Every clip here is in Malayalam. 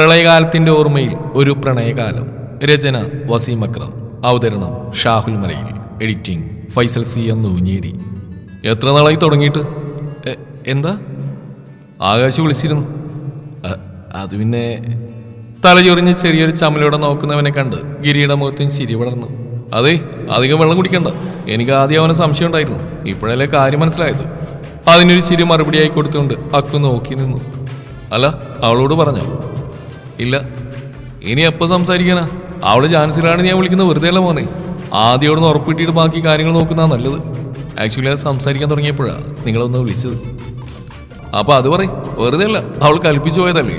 പ്രളയകാലത്തിന്റെ ഓർമ്മയിൽ ഒരു പ്രണയകാലം. രചന വസീം അക്രം. അവതരണം Shahul Malayil. Editing Faisal C M Noonjeri. എത്ര നാളായി തുടങ്ങിയിട്ട്? എന്താ? ആകാശ് വിളിച്ചിരുന്നു. അത് പിന്നെ തലചൊറിഞ്ഞ് ചെറിയൊരു ചമലോടെ നോക്കുന്നവനെ കണ്ട് ഗിരിയുടെ മുഖത്തിന് ചിരി വളർന്നു. അതെ അധികം വെള്ളം കുടിക്കണ്ട. എനിക്ക് ആദ്യം അവനെ സംശയം ഉണ്ടായിരുന്നു. ഇപ്പോഴല്ലേ കാര്യം മനസ്സിലായത്. അതിനൊരു ചിരി മറുപടിയായി കൊടുത്തുകൊണ്ട് അക്കു നോക്കി നിന്നു. അല്ല അവളോട് പറഞ്ഞോ? ഇല്ല. ഇനി എപ്പോൾ സംസാരിക്കാനാ? അവൾ ജാൻസിലാണ് ഞാൻ വിളിക്കുന്നത്. വെറുതെ അല്ല മോനെ. ആദ്യോടൊന്ന് ഉറപ്പിട്ടിട്ട് ബാക്കി കാര്യങ്ങൾ നോക്കുന്നതാ നല്ലത്. ആക്ച്വലി അത് സംസാരിക്കാൻ തുടങ്ങിയപ്പോഴാ നിങ്ങളൊന്ന് വിളിച്ചത്. അപ്പൊ അത് പറയും. വെറുതെ അല്ല. അവൾ കൽപ്പിച്ചു പോയതല്ലേ.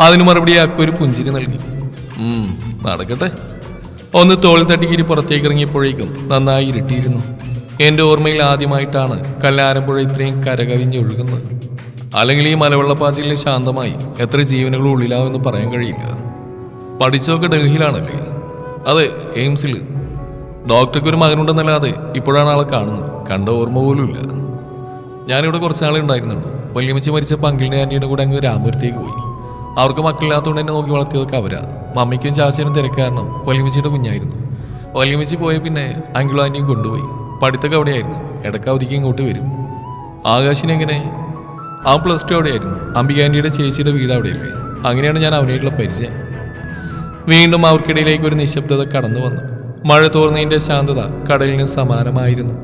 അതിന് മറുപടി ഒരു പുഞ്ചിരി നൽകി. നടക്കട്ടെ. ഒന്ന് തോൾ തട്ടിക്കിരി പുറത്തേക്ക് ഇറങ്ങിയപ്പോഴേക്കും നന്നായി ഇരുട്ടിയിരുന്നു. എന്റെ ഓർമ്മയിൽ ആദ്യമായിട്ടാണ് കല്ലാരമ്പുഴ ഇത്രയും കരകവിഞ്ഞൊഴുകുന്നത് അല്ലെങ്കിൽ ഈ മലവെള്ളപ്പാച്ചിലിന് ശാന്തമായി എത്ര ജീവനുകൾ ഉള്ളിലാവെന്ന് പറയാൻ കഴിയില്ല. പഠിച്ചതൊക്കെ ഡൽഹിയിലാണല്ലേ? അതെ എയിംസിൽ. ഡോക്ടർക്ക് ഒരു മകനുണ്ടെന്നല്ലാതെ ഇപ്പോഴാണ് ആളെ കാണുന്നത്. കണ്ട ഓർമ്മ പോലും ഇല്ല. ഞാനിവിടെ കുറച്ച് നാളെ ഉണ്ടായിരുന്നുള്ളൂ. വല്യമ്മച്ചി മരിച്ച പങ്കിളിന്റെ ആന്റിയുടെ കൂടെ അങ്ങ് രാമപുരത്തേക്ക് പോയി. അവർക്ക് മക്കളില്ലാത്തതുകൊണ്ട് എന്നെ നോക്കി വളർത്തിയതൊക്കെ അവരാ. മമ്മിക്കും ചാച്ചനും തിരക്ക് കാരണം വല്യമ്മച്ചിയുടെ കുഞ്ഞായിരുന്നു. വല്യമ്മച്ചി പോയ പിന്നെ അങ്കിളും ആന്റിയും കൊണ്ടുപോയി. പഠിത്തമൊക്കെ അവിടെയായിരുന്നു. ഇടയ്ക്ക് അവധിക്ക് ഇങ്ങോട്ട് വരും. ആകാശിനെങ്ങനെ? ആ പ്ലസ് ടു അവിടെയായിരുന്നു. അംബിക ചേച്ചിയുടെ വീട് അവിടെയല്ലേ? അങ്ങനെയാണ് ഞാൻ അവനായിട്ടുള്ള പരിചയം. വീണ്ടും അവർക്കിടയിലേക്ക് ഒരു നിശബ്ദത കടന്നു വന്നു. മഴ തോർന്നതിന്റെ ശാന്തത കടലിന് സമാനമായിരുന്നു.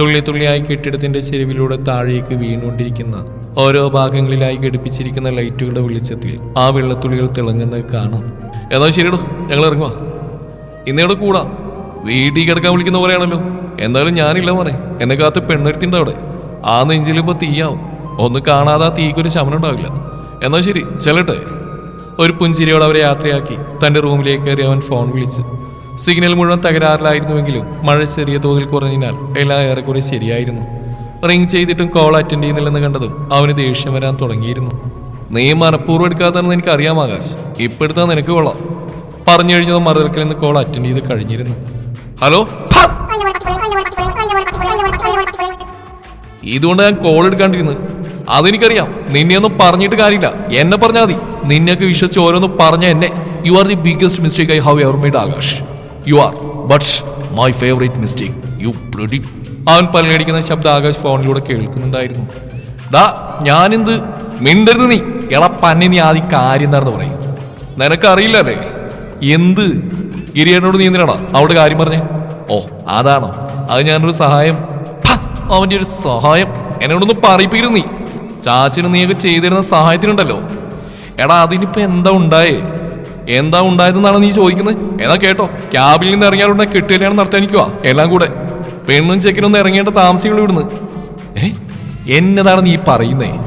തുള്ളി തുള്ളിയായി കെട്ടിടത്തിന്റെ ചെരുവിലൂടെ താഴേക്ക് വീണുകൊണ്ടിരിക്കുന്ന ഓരോ ഭാഗങ്ങളിലായി ഘടിപ്പിച്ചിരിക്കുന്ന ലൈറ്റുകളുടെ വെളിച്ചത്തിൽ ആ വെള്ളത്തുള്ളികൾ തിളങ്ങുന്നത് കാണാം. എന്നാൽ ശരിയടോ ഞങ്ങൾ ഇറങ്ങുക. ഇന്നിവിടെ കൂടാം. വീട്ടിൽ കിടക്കാൻ വിളിക്കുന്ന പോലെയാണല്ലോ. എന്തായാലും ഞാനില്ല മോനെ. എന്നെ കാത്ത് പെണ്ണൊരുത്തിണ്ട് അവിടെ. ആ നെഞ്ചിലിപ്പോ തീയാവും. ഒന്ന് കാണാതെ ആ തീക്കൊരു ശമനം ഉണ്ടാവില്ല എന്നാൽ ശരി ചെല്ലട്ടെ ഒരു പുഞ്ചിരിയോടെ അവരെ യാത്രയാക്കി തന്റെ റൂമിലേക്ക് കയറി അവൻ ഫോൺ വിളിച്ച് സിഗ്നൽ മുഴുവൻ തകരാറിലായിരുന്നുവെങ്കിലും മഴ ചെറിയ തോതിൽ കുറഞ്ഞതിനാൽ എല്ലാം ഏറെക്കുറെ ശരിയായിരുന്നു റിങ് ചെയ്തിട്ടും കോൾ അറ്റൻഡ് ചെയ്യുന്നില്ലെന്ന് കണ്ടതും അവന് ദേഷ്യം വരാൻ തുടങ്ങിയിരുന്നു നീ മനഃപൂർവം എടുക്കാത്തതെന്ന് എനിക്ക് അറിയാം ആകാശ് ഇപ്പൊ നിനക്ക് കൊള്ളാം പറഞ്ഞു കഴിഞ്ഞതും മറുതലക്കിൽ നിന്ന് കോൾ അറ്റൻഡ് ചെയ്ത് കഴിഞ്ഞിരുന്നു ഹലോ ഇതുകൊണ്ട് ഞാൻ കോൾ എടുക്കാണ്ടിരുന്നത് അതെനിക്കറിയാം. നിന്നെ ഒന്നും പറഞ്ഞിട്ട് കാര്യമില്ല. എന്നെ പറഞ്ഞാൽ മതി. നിന്നെയൊക്കെ വിശ്വസിച്ച് ഓരോന്ന് പറഞ്ഞ എന്നെ. You are the biggest mistake I have ever made Akash. You are but my favourite mistake you bloody അവൻ പലടിക്കുന്ന ശബ്ദം ആകാശ് ഫോണിലൂടെ കേൾക്കുന്നുണ്ടായിരുന്നു. ഡാ ഞാനെന്ത് മിണ്ടരുത് നീ. എടാ പന്നി നീ ആദ്യം കാര്യം എന്താണെന്ന് പറയും. നിനക്കറിയില്ലല്ലേ എന്ത്? ഗിരിയേട്ടനോട് നീ എന്തിനാടാ അവിടെ കാര്യം പറഞ്ഞേ? ഓ അതാണോ? അത് ഞാനൊരു സഹായം. അവന്റെ ഒരു സഹായം? എന്നോടൊന്ന് പറയിപ്പിക്കരുത് നീ. ചാച്ചന് നീയൊക്കെ ചെയ്തിരുന്ന സഹായത്തിനുണ്ടല്ലോ. എടാ അതിനിപ്പോ എന്താ ഉണ്ടായേ? എന്താ ഉണ്ടായതെന്നാണ് നീ ചോദിക്കുന്നത്? എന്നാ കേട്ടോ ക്യാബിൽ നിന്ന് ഇറങ്ങിയാലുടനെ കെട്ടുകല്യാണം നടത്താൻ എല്ലാം കൂടെ. പെണ്ണും ചെക്കനൊന്നും ഇറങ്ങേണ്ട താമസികൾ ഇവിടുന്ന്. ഏ? എന്നതാണ് നീ പറയുന്നേ?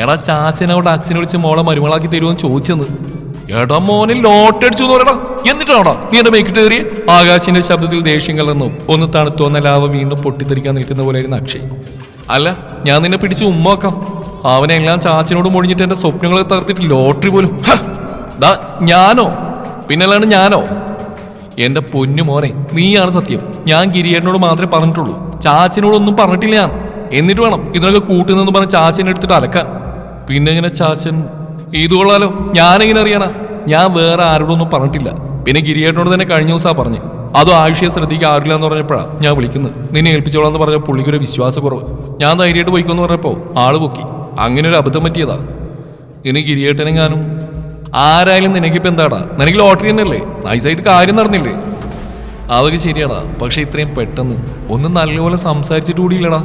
എടാ ചാച്ചനോട് അച്ഛനെ വിളിച്ച് മോളെ മരുമകളാക്കി തരുമെന്ന് ചോദിച്ചെന്ന്. എടാ മോനെ ലോട്ടടിച്ചു എന്ന് പറയടാ. എന്നിട്ടാണോ നീ എന്റെ മേക്കിട്ട് കയറിയ? ആകാശിന്റെ ശബ്ദത്തിൽ ദേഷ്യം കലർന്നു. ഒന്ന് തണുത്തോന്ന ലാവ വീണ്ടും പൊട്ടിത്തെറിക്കാൻ നിൽക്കുന്ന പോലെയായിരുന്നു അക്ഷയ്. അല്ല ഞാൻ നിന്നെ പിടിച്ച് ഉമ്മ വെക്കാം. അവനെല്ലാം ചാച്ചിനോട് മുഴിഞ്ഞിട്ട് എന്റെ സ്വപ്നങ്ങളെ തകർത്തിട്ട് ലോട്ടറി പോലും. ഞാനോ? പിന്നല്ലാണ്ട് ഞാനോ? എന്റെ പൊന്നു മോനെ നീയാണ് സത്യം. ഞാൻ ഗിരിയേട്ടനോട് മാത്രമേ പറഞ്ഞിട്ടുള്ളൂ. ചാച്ചനോടൊന്നും പറഞ്ഞിട്ടില്ല ഞാൻ. എന്നിട്ട് വേണം ഇതിനൊക്കെ കൂട്ടുന്നെന്ന് പറഞ്ഞ് ചാച്ചനെ എടുത്തിട്ട് അലക്കാൻ. പിന്നെ ഇങ്ങനെ ചാച്ചൻ? ഇത് കൊള്ളാലോ. ഞാനെങ്ങനെ അറിയണ ഞാൻ വേറെ ആരോടൊന്നും പറഞ്ഞിട്ടില്ല. പിന്നെ ഗിരിയേട്ടനോട് തന്നെ കഴിഞ്ഞ ദിവസമാണ് പറഞ്ഞു. അത് ആവശ്യം ശ്രദ്ധിക്കാൻ ആരില്ല എന്ന് പറഞ്ഞപ്പോഴാണ് ഞാൻ വിളിക്കുന്നത്. നിന്നെ ഏൽപ്പിച്ചോളാന്ന് പറഞ്ഞ പുള്ളിക്കൊരു വിശ്വാസക്കുറവ്. ഞാൻ ധൈര്യമായിട്ട് പോയിക്കോന്ന് പറഞ്ഞപ്പോൾ ആൾ പൊക്കി. അങ്ങനെ ഒരു അബദ്ധം പറ്റിയതാ. ഇനി ഗിരിയേട്ടനെങ്ങാനും ആരായാലും നിനക്കിപ്പോ എന്താടാ? നിനക്ക് ലോട്ടറി തന്നെയല്ലേ? നൈസായിട്ട് കാര്യം നടന്നില്ലേ? അതൊക്കെ ശരിയാടാ. പക്ഷെ ഇത്രയും പെട്ടെന്ന് ഒന്ന് നല്ലപോലെ സംസാരിച്ചിട്ട് കൂടിയില്ലടാ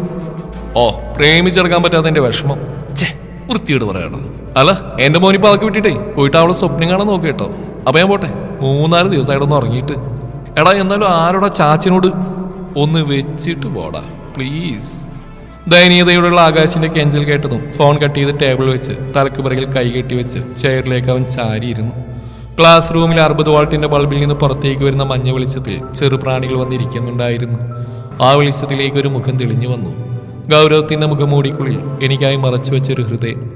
ഓ പ്രേമിച്ചെടുക്കാൻ പറ്റാത്ത എന്റെ വിഷമം. ഛേ വൃത്തിയോട് പറയാടാ അല്ല എന്റെ മോനിപ്പോ അതൊക്കെ വിട്ടിട്ടേ പോയിട്ട് അവളെ സ്വപ്നം കാണാൻ നോക്ക് കേട്ടോ. അപ്പൊ ഞാൻ പോട്ടെ. മൂന്നാൽ ദിവസമായിട്ടൊന്ന് ഉറങ്ങിയിട്ട്. എടാ എന്നാലും ആരോടാ ചാച്ചിനോട് ഒന്ന് വെച്ചിട്ട് പോടാ. പ്ലീസ്. ദയനീയതയോടുള്ള ആകാശിന്റെ കെഞ്ചൽ കേട്ടതും ഫോൺ കട്ട് ചെയ്ത് ടേബിൾ വെച്ച് തലക്ക് പിറകിൽ കൈകെട്ടി വെച്ച് ചെയറിലേക്ക് അവൻ ചാരിയിരുന്നു. ക്ലാസ് റൂമിൽ അറുപത് വാൾട്ടിന്റെ ബൾബിൽ നിന്ന് പുറത്തേക്ക് വരുന്ന മഞ്ഞ വെളിച്ചത്തിൽ ചെറുപ്രാണികൾ വന്നിരിക്കുന്നുണ്ടായിരുന്നു. ആ വെളിച്ചത്തിലേക്ക് ഒരു മുഖം തെളിഞ്ഞു വന്നു. ഗൗരവത്തിന്റെ മുഖമൂടിക്കുള്ളിൽ എനിക്കായി മറച്ചു വെച്ചൊരു ഹൃദയം.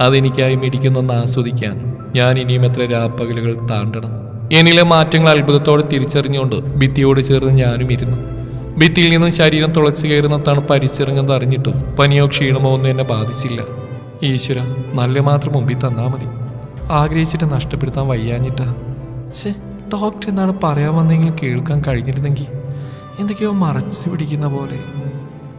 അതെനിക്കായി മിടിക്കുന്നൊന്ന് ആസ്വദിക്കാൻ ഞാൻ ഇനിയും എത്ര രാപ്പകലുകൾ താണ്ടണം. എന്നിലെ മാറ്റങ്ങൾ അത്ഭുതത്തോടെ തിരിച്ചറിഞ്ഞുകൊണ്ട് ഭിത്തിയോട് ചേർന്ന് ഞാനും ഇരുന്നു. ഭിത്തിയിൽ നിന്ന് ശരീരം തുളച്ചു കയറുന്ന തണുപ്പ് അരിച്ചിറങ്ങുന്നത് അറിഞ്ഞിട്ടും പനിയോ ക്ഷീണമോ ഒന്നും എന്നെ ബാധിച്ചില്ല. ഈശ്വര നല്ല മാത്രം മുമ്പിൽ തന്നാ മതി. ആഗ്രഹിച്ചിട്ട് നഷ്ടപ്പെടുത്താൻ വയ്യാഞ്ഞിട്ടാ. ഡോക്ടർ എന്നാണ് പറയാൻ വന്നെങ്കിലും കേൾക്കാൻ കഴിഞ്ഞിരുന്നെങ്കിൽ എന്തൊക്കെയോ മറച്ചു പിടിക്കുന്ന പോലെ.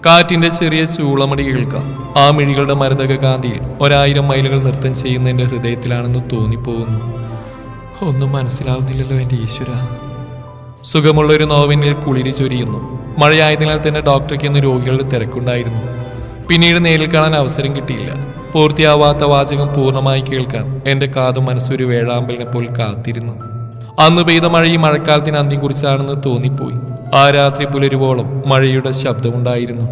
കാറ്റിന്റെ ചെറിയ ചൂളമടി കേൾക്കാം. ആ മിഴികളുടെ മരതക കാന്തിയിൽ ഒരായിരം മൈലുകൾ നൃത്തം ചെയ്യുന്ന എന്റെ ഹൃദയത്തിലാണെന്ന് തോന്നിപ്പോകുന്നു. ഒന്നും മനസ്സിലാവുന്നില്ലല്ലോ എന്റെ ഈശ്വര. സുഖമുള്ള ഒരു നോവിനിൽ കുളിരി ചൊരിയുന്നു. മഴയായതിനാൽ തന്നെ ഡോക്ടർക്ക് ഇന്ന് രോഗികളുടെ തിരക്കുണ്ടായിരുന്നു. പിന്നീട് നേരിൽ കാണാൻ അവസരം കിട്ടിയില്ല. പൂർത്തിയാവാത്ത വാചകം പൂർണമായി കേൾക്കാൻ എന്റെ കാതും മനസ്സൊരു വേഴാമ്പലിനെ പോൽ കാത്തിരുന്നു. അന്ന് പെയ്ത മഴ ഈ മഴക്കാലത്തിന് അന്ത്യം കുറിച്ചാണെന്ന് തോന്നിപ്പോയി. ആ രാത്രി പുലരുവോളം മഴയുടെ ശബ്ദമുണ്ടായിരുന്നു.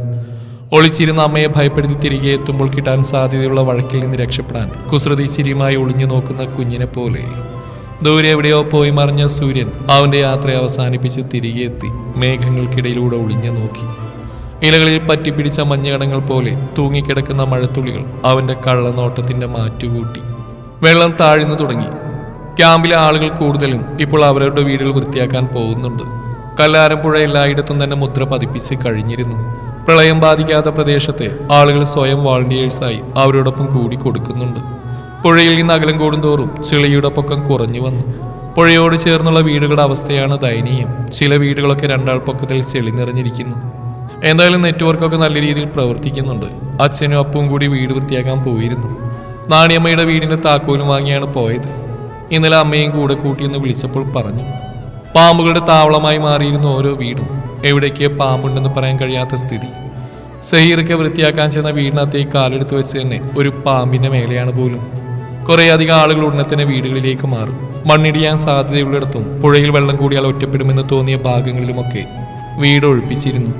ഒളിച്ചിരുന്ന അമ്മയെ ഭയപ്പെടുത്തി തിരികെ എത്തുമ്പോൾ കിട്ടാൻ സാധ്യതയുള്ള വഴക്കിൽ നിന്ന് രക്ഷപ്പെടാൻ കുസൃതി ചിരിയുമായി ഒളിഞ്ഞു നോക്കുന്ന കുഞ്ഞിനെ പോലെ. ദൂരെ എവിടെയോ പോയി മറിഞ്ഞ സൂര്യൻ അവന്റെ യാത്ര അവസാനിപ്പിച്ച് തിരികെ എത്തി. മേഘങ്ങൾക്കിടയിലൂടെ ഒളിഞ്ഞു നോക്കി. ഇലകളിൽ പറ്റിപ്പിടിച്ച മഞ്ഞകടങ്ങൾ പോലെ തൂങ്ങിക്കിടക്കുന്ന മഴത്തുള്ളികൾ അവന്റെ കള്ളനോട്ടത്തിന്റെ മാറ്റുകൂട്ടി. വെള്ളം താഴ്ന്നു തുടങ്ങി. ക്യാമ്പിലെ ആളുകൾ കൂടുതലും ഇപ്പോൾ അവരവരുടെ വീടുകൾ വൃത്തിയാക്കാൻ പോകുന്നുണ്ട്. കല്ലാരമ്പുഴ എല്ലായിടത്തും തന്നെ മുദ്ര പതിപ്പിച്ച് കഴിഞ്ഞിരുന്നു. പ്രളയം ബാധിക്കാത്ത പ്രദേശത്തെ ആളുകൾ സ്വയം വോളണ്ടിയേഴ്സായി അവരോടൊപ്പം കൂടി കൊടുക്കുന്നുണ്ട് പുഴയിൽ നിന്ന് അകലം കൂടുന്തോറും ചെളിയുടെ പൊക്കം കുറഞ്ഞു വന്നു. പുഴയോട് ചേർന്നുള്ള വീടുകളുടെ അവസ്ഥയാണ് ദയനീയം. ചില വീടുകളൊക്കെ രണ്ടാൾ പൊക്കത്തിൽ ചെളി നിറഞ്ഞിരിക്കുന്നു. എന്തായാലും നെറ്റ്വർക്കൊക്കെ നല്ല രീതിയിൽ പ്രവർത്തിക്കുന്നുണ്ട്. അച്ഛനും അപ്പവും കൂടി വീട് വൃത്തിയാക്കാൻ പോയിരുന്നു. നാണിയമ്മയുടെ വീടിന്റെ താക്കോലും വാങ്ങിയാണ് പോയത്. ഇന്നലെ അമ്മയും കൂടെ കൂട്ടിയെന്ന് വിളിച്ചപ്പോൾ പറഞ്ഞു പാമ്പുകളുടെ താവളമായി മാറിയിരുന്ന ഓരോ വീടും. എവിടേക്ക് പാമ്പുണ്ടെന്ന് പറയാൻ കഴിയാത്ത സ്ഥിതി. സഹീറൊക്കെ വൃത്തിയാക്കാൻ ചെന്ന വീടിനകത്തേക്ക് കാലെടുത്ത് വെച്ച് തന്നെ ഒരു പാമ്പിന്റെ മേലെയാണ് പോലും. കുറേ അധികം ആളുകൾ ഉടനെ തന്നെ വീടുകളിലേക്ക് മാറും. മണ്ണിടിയാൻ സാധ്യതയുള്ളിടത്തും പുഴയിൽ വെള്ളം കൂടിയാൽ ഒറ്റപ്പെടുമെന്ന് തോന്നിയ ഭാഗങ്ങളിലുമൊക്കെ വീട് ഒഴിപ്പിച്ചിരുന്നു.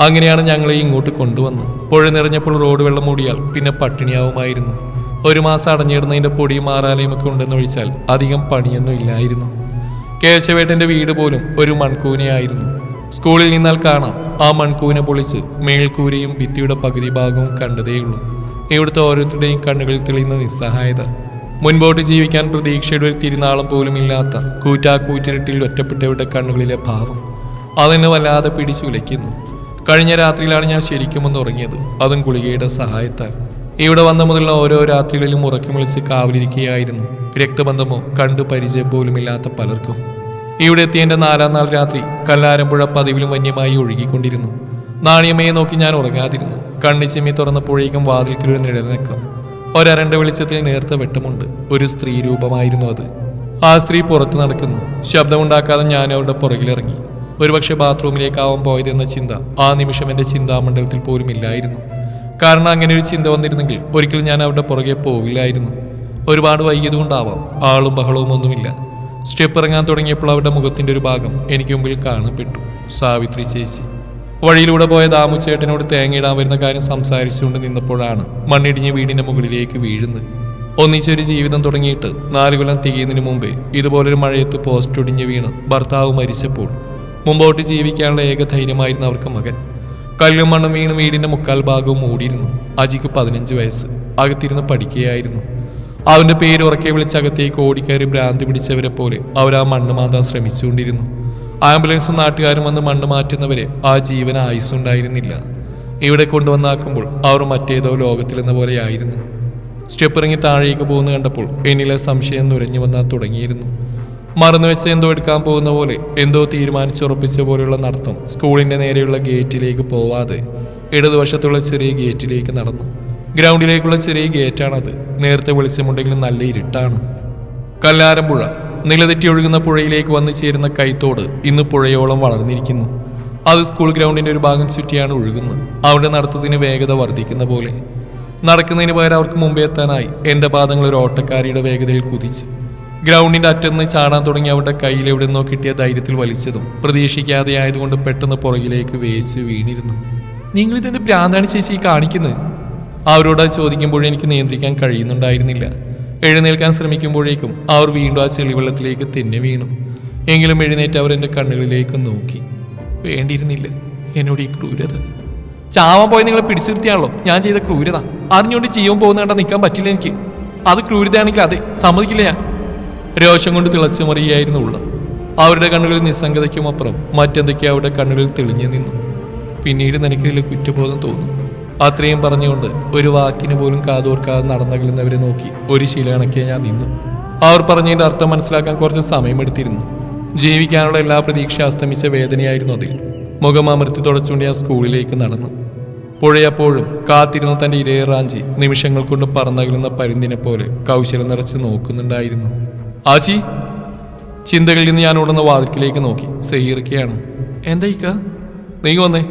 അങ്ങനെയാണ് ഞങ്ങളെ ഇങ്ങോട്ട് കൊണ്ടുവന്നത്. പുഴ നിറഞ്ഞപ്പോൾ റോഡ് വെള്ളം മൂടിയാൽ പിന്നെ പട്ടിണിയാവുമായിരുന്നു. ഒരു മാസം അടഞ്ഞിടുന്നതിന്റെ പൊടിയും മാറാലയും ഒക്കെ ഉണ്ടെന്നൊഴിച്ചാൽ അധികം പണിയൊന്നും ഇല്ലായിരുന്നു. കേശവേട്ടന്റെ വീട് പോലും ഒരു മൺകൂനയായിരുന്നു. സ്കൂളിൽ നിന്നാൽ കാണാം ആ മൺകൂന പൊളിച്ച് മേൽക്കൂരയും ഭിത്തിയുടെ പകുതി ഭാഗവും കണ്ടതേയുള്ളൂ. ഇവിടുത്തെ ഓരോരുത്തരുടെയും കണ്ണുകളിൽ തെളിയുന്ന നിസ്സഹായത. മുൻപോട്ട് ജീവിക്കാൻ പ്രതീക്ഷയുടെ ഒരു തിരുനാളം പോലും ഇല്ലാത്ത കൂറ്റാ കൂറ്റിരട്ടിൽ ഒറ്റപ്പെട്ടവരുടെ കണ്ണുകളിലെ ഭാവം. അതെന്നെ വല്ലാതെ പിടിച്ചുലയ്ക്കുന്നു കഴിഞ്ഞ രാത്രിയിലാണ് ഞാൻ ശരിക്കും ഒന്ന് ഉറങ്ങിയത്. അതും ഗുളികയുടെ സഹായത്താൽ. ഇവിടെ വന്ന മുതലുള്ള ഓരോ രാത്രികളിലും ഉറക്കം വിളിച്ച് കാവലിരിക്കുകയായിരുന്നു. രക്തബന്ധമോ കണ്ടു പരിചയം പോലുമില്ലാത്ത പലർക്കും. ഇവിടെ എത്തിയ എന്റെ നാലാം നാൾ രാത്രി കല്ലാരമ്പുഴ പതിവിലും വന്യമായി ഒഴുകിക്കൊണ്ടിരുന്നു. നാണിയമ്മയെ നോക്കി ഞാൻ ഉറങ്ങാതിരുന്നു. കണ്ണി ചിമ്മി തുറന്നപ്പോഴേക്കും വാതിൽക്കൊരു നിഴൽനക്കം ഒരരണ്ട വെളിച്ചത്തിൽ നേർത്ത വെട്ടമുണ്ട്. ഒരു സ്ത്രീ രൂപമായിരുന്നു അത്. ആ സ്ത്രീ പുറത്തു നടക്കുന്നു. ശബ്ദമുണ്ടാക്കാതെ ഞാൻ അവരുടെ പുറകിലിറങ്ങി. ഒരുപക്ഷെ ബാത്റൂമിലേക്കാവാൻ പോയതെന്ന ചിന്ത ആ നിമിഷം എന്റെ ചിന്താമണ്ഡലത്തിൽ പോലും ഇല്ലായിരുന്നു. കാരണം അങ്ങനെ ഒരു ചിന്ത വന്നിരുന്നെങ്കിൽ ഒരിക്കലും ഞാൻ അവരുടെ പുറകെ പോവില്ലായിരുന്നു. ഒരുപാട് വൈകിയതുകൊണ്ടാവാം. ആളും ബഹളവും ഒന്നുമില്ല. സ്റ്റെപ്പ് ഇറങ്ങാൻ തുടങ്ങിയപ്പോൾ അവരുടെ മുഖത്തിന്റെ ഒരു ഭാഗം എനിക്ക് മുമ്പിൽ കാണപ്പെട്ടു. സാവിത്രി ചേച്ചി. വഴിയിലൂടെ പോയ ദാമുച്ചേട്ടനോട് തേങ്ങയിടാൻ വരുന്ന കാര്യം സംസാരിച്ചുകൊണ്ട് നിന്നപ്പോഴാണ് മണ്ണിടിഞ്ഞ വീടിന്റെ മുകളിലേക്ക് വീഴുന്നത്. ഒന്നിച്ചൊരു ജീവിതം തുടങ്ങിയിട്ട് നാല് കൊല്ലം തികയുന്നതിന് മുമ്പേ ഇതുപോലൊരു മഴയത്ത് പോസ്റ്റ് ഒടിഞ്ഞ് വീണ് ഭർത്താവ് മരിച്ചപ്പോൾ മുമ്പോട്ട് ജീവിക്കാനുള്ള ഏക ധൈര്യമായിരുന്നു അവർക്ക് മകൻ. കല്ലും മണ്ണും വീണ് വീടിന്റെ മുക്കാൽ ഭാഗവും മൂടിയിരുന്നു. അജിക്ക് പതിനഞ്ച് വയസ്സ്. അകത്തിരുന്ന് പഠിക്കുകയായിരുന്നു. അവന്റെ പേര് ഉറക്കെ വിളിച്ച് അകത്തേക്ക് ഓടിക്കയറി ഭ്രാന്തി പിടിച്ചവരെ പോലെ അവർ ആ മണ്ണ് മാതാൻ ശ്രമിച്ചുകൊണ്ടിരുന്നു. ആംബുലൻസും നാട്ടുകാരും വന്ന് മണ്ണ് മാറ്റുന്നവരെ ആ ജീവന ആയുസ്സുണ്ടായിരുന്നില്ല. ഇവിടെ കൊണ്ടുവന്നാക്കുമ്പോൾ അവർ മറ്റേതോ ലോകത്തിലെന്ന പോലെയായിരുന്നു. സ്റ്റെപ്പ് ഇറങ്ങി താഴേക്ക് പോകുന്ന കണ്ടപ്പോൾ എന്നിലെ സംശയം നുരഞ്ഞു വന്നാൽ തുടങ്ങിയിരുന്നു. മറന്നു വെച്ച് എന്തോ എടുക്കാൻ പോകുന്ന പോലെ എന്തോ തീരുമാനിച്ചുറപ്പിച്ച പോലെയുള്ള നടത്തം സ്കൂളിന്റെ നേരെയുള്ള ഗേറ്റിലേക്ക് പോവാതെ ഇടതുവശത്തുള്ള ചെറിയ ഗേറ്റിലേക്ക് നടന്നു. ഗ്രൗണ്ടിലേക്കുള്ള ചെറിയ ഗേറ്റാണത്. നേരത്തെ വെളിച്ചമുണ്ടെങ്കിലും നല്ല ഇരുട്ടാണ്. കല്ലാരമ്പുഴ നിലതെറ്റി ഒഴുകുന്ന പുഴയിലേക്ക് വന്നു ചേരുന്ന കൈത്തോട് ഇന്ന് പുഴയോളം വളർന്നിരിക്കുന്നു. അത് സ്കൂൾ ഗ്രൗണ്ടിന്റെ ഒരു ഭാഗം ചുറ്റിയാണ് ഒഴുകുന്നത്. അവിടെ നടത്തത്തിന് വേഗത വർദ്ധിക്കുന്ന പോലെ. നടക്കുന്നതിന് പകരം അവർക്ക് മുമ്പേ എത്താനായി എന്റെ പാദങ്ങൾ ഒരു ഓട്ടക്കാരിയുടെ വേഗതയിൽ കുതിച്ചു. ഗ്രൗണ്ടിന്റെ അറ്റത്ത് ചാടാൻ തുടങ്ങി അവരുടെ കയ്യിൽ എവിടെ നിന്നോ കിട്ടിയ ധൈര്യത്തിൽ വലിച്ചതും പ്രതീക്ഷിക്കാതെ ആയതുകൊണ്ട് പെട്ടെന്ന് പുറകിലേക്ക് വേച്ച് വീണിരുന്നു. നിങ്ങൾ ഇതെന്ത് ഭ്രാന്താണ് ചേച്ചി കാണിക്കുന്നത്? അവരോട് ചോദിക്കുമ്പോൾ എനിക്ക് നിയന്ത്രിക്കാൻ കഴിയുന്നുണ്ടായിരുന്നില്ല. എഴുന്നേൽക്കാൻ ശ്രമിക്കുമ്പോഴേക്കും അവർ വീണ്ടും ആ ചെളിവെള്ളത്തിലേക്ക് തന്നെ വീണു. എങ്കിലും എഴുന്നേറ്റ് അവർ എന്റെ കണ്ണുകളിലേക്ക് നോക്കി. വേണ്ടിയിരുന്നില്ല എന്നോട് ഈ ക്രൂരത. ചാവാൻ പോയി നിങ്ങളെ പിടിച്ചു നിർത്തിയാണല്ലോ ഞാൻ ചെയ്ത ക്രൂരത. അറിഞ്ഞുകൊണ്ട് ജീവൻ പോകുന്ന നിൽക്കാൻ പറ്റില്ല എനിക്ക്. അത് ക്രൂരതയാണെങ്കിൽ അതെ സമ്മതിക്കില്ല ഞാൻ. രോഷം കൊണ്ട് തിളച്ചു മറിയായിരുന്നു ഉള്ള. അവരുടെ കണ്ണുകളിൽ നിസ്സംഗതയ്ക്കും അപ്പുറം മറ്റെന്തൊക്കെയോ അവരുടെ കണ്ണുകളിൽ തെളിഞ്ഞു നിന്നു. പിന്നീട് നിനക്കിതിൽ കുറ്റബോധം തോന്നും. അത്രയും പറഞ്ഞുകൊണ്ട് ഒരു വാക്കിന് പോലും കാതോർക്കാതെ നടന്നകലുന്നവരെ നോക്കി ഒരു ശീല കണക്കെ ഞാൻ നിന്നു. അവർ പറഞ്ഞതിന്റെ അർത്ഥം മനസ്സിലാക്കാൻ കുറച്ച് സമയമെടുത്തിരുന്നു ജീവിക്കാനുള്ള എല്ലാ പ്രതീക്ഷ അസ്തമിച്ച വേദനയായിരുന്നു അതിൽ. മുഖമമർത്തി തുടച്ചുകൊണ്ട് ഞാൻ സ്കൂളിലേക്ക് നടന്നു. പുഴയപ്പോഴും കാത്തിരുന്ന തന്റെ ഇരയറാഞ്ചി നിമിഷങ്ങൾ കൊണ്ട് പറന്നകലുന്ന പരുന്തിനെ പോലെ കൗശലം നിറച്ച് നോക്കുന്നുണ്ടായിരുന്നു. ആശി ചിന്തകളിൽ നിന്ന് ഞാൻ ഉടനെ വാതിൽക്കിലേക്ക് നോക്കി. സെയ്യിറക്കിയാണ് എന്താ ഇക്ക? നീ വന്നേ.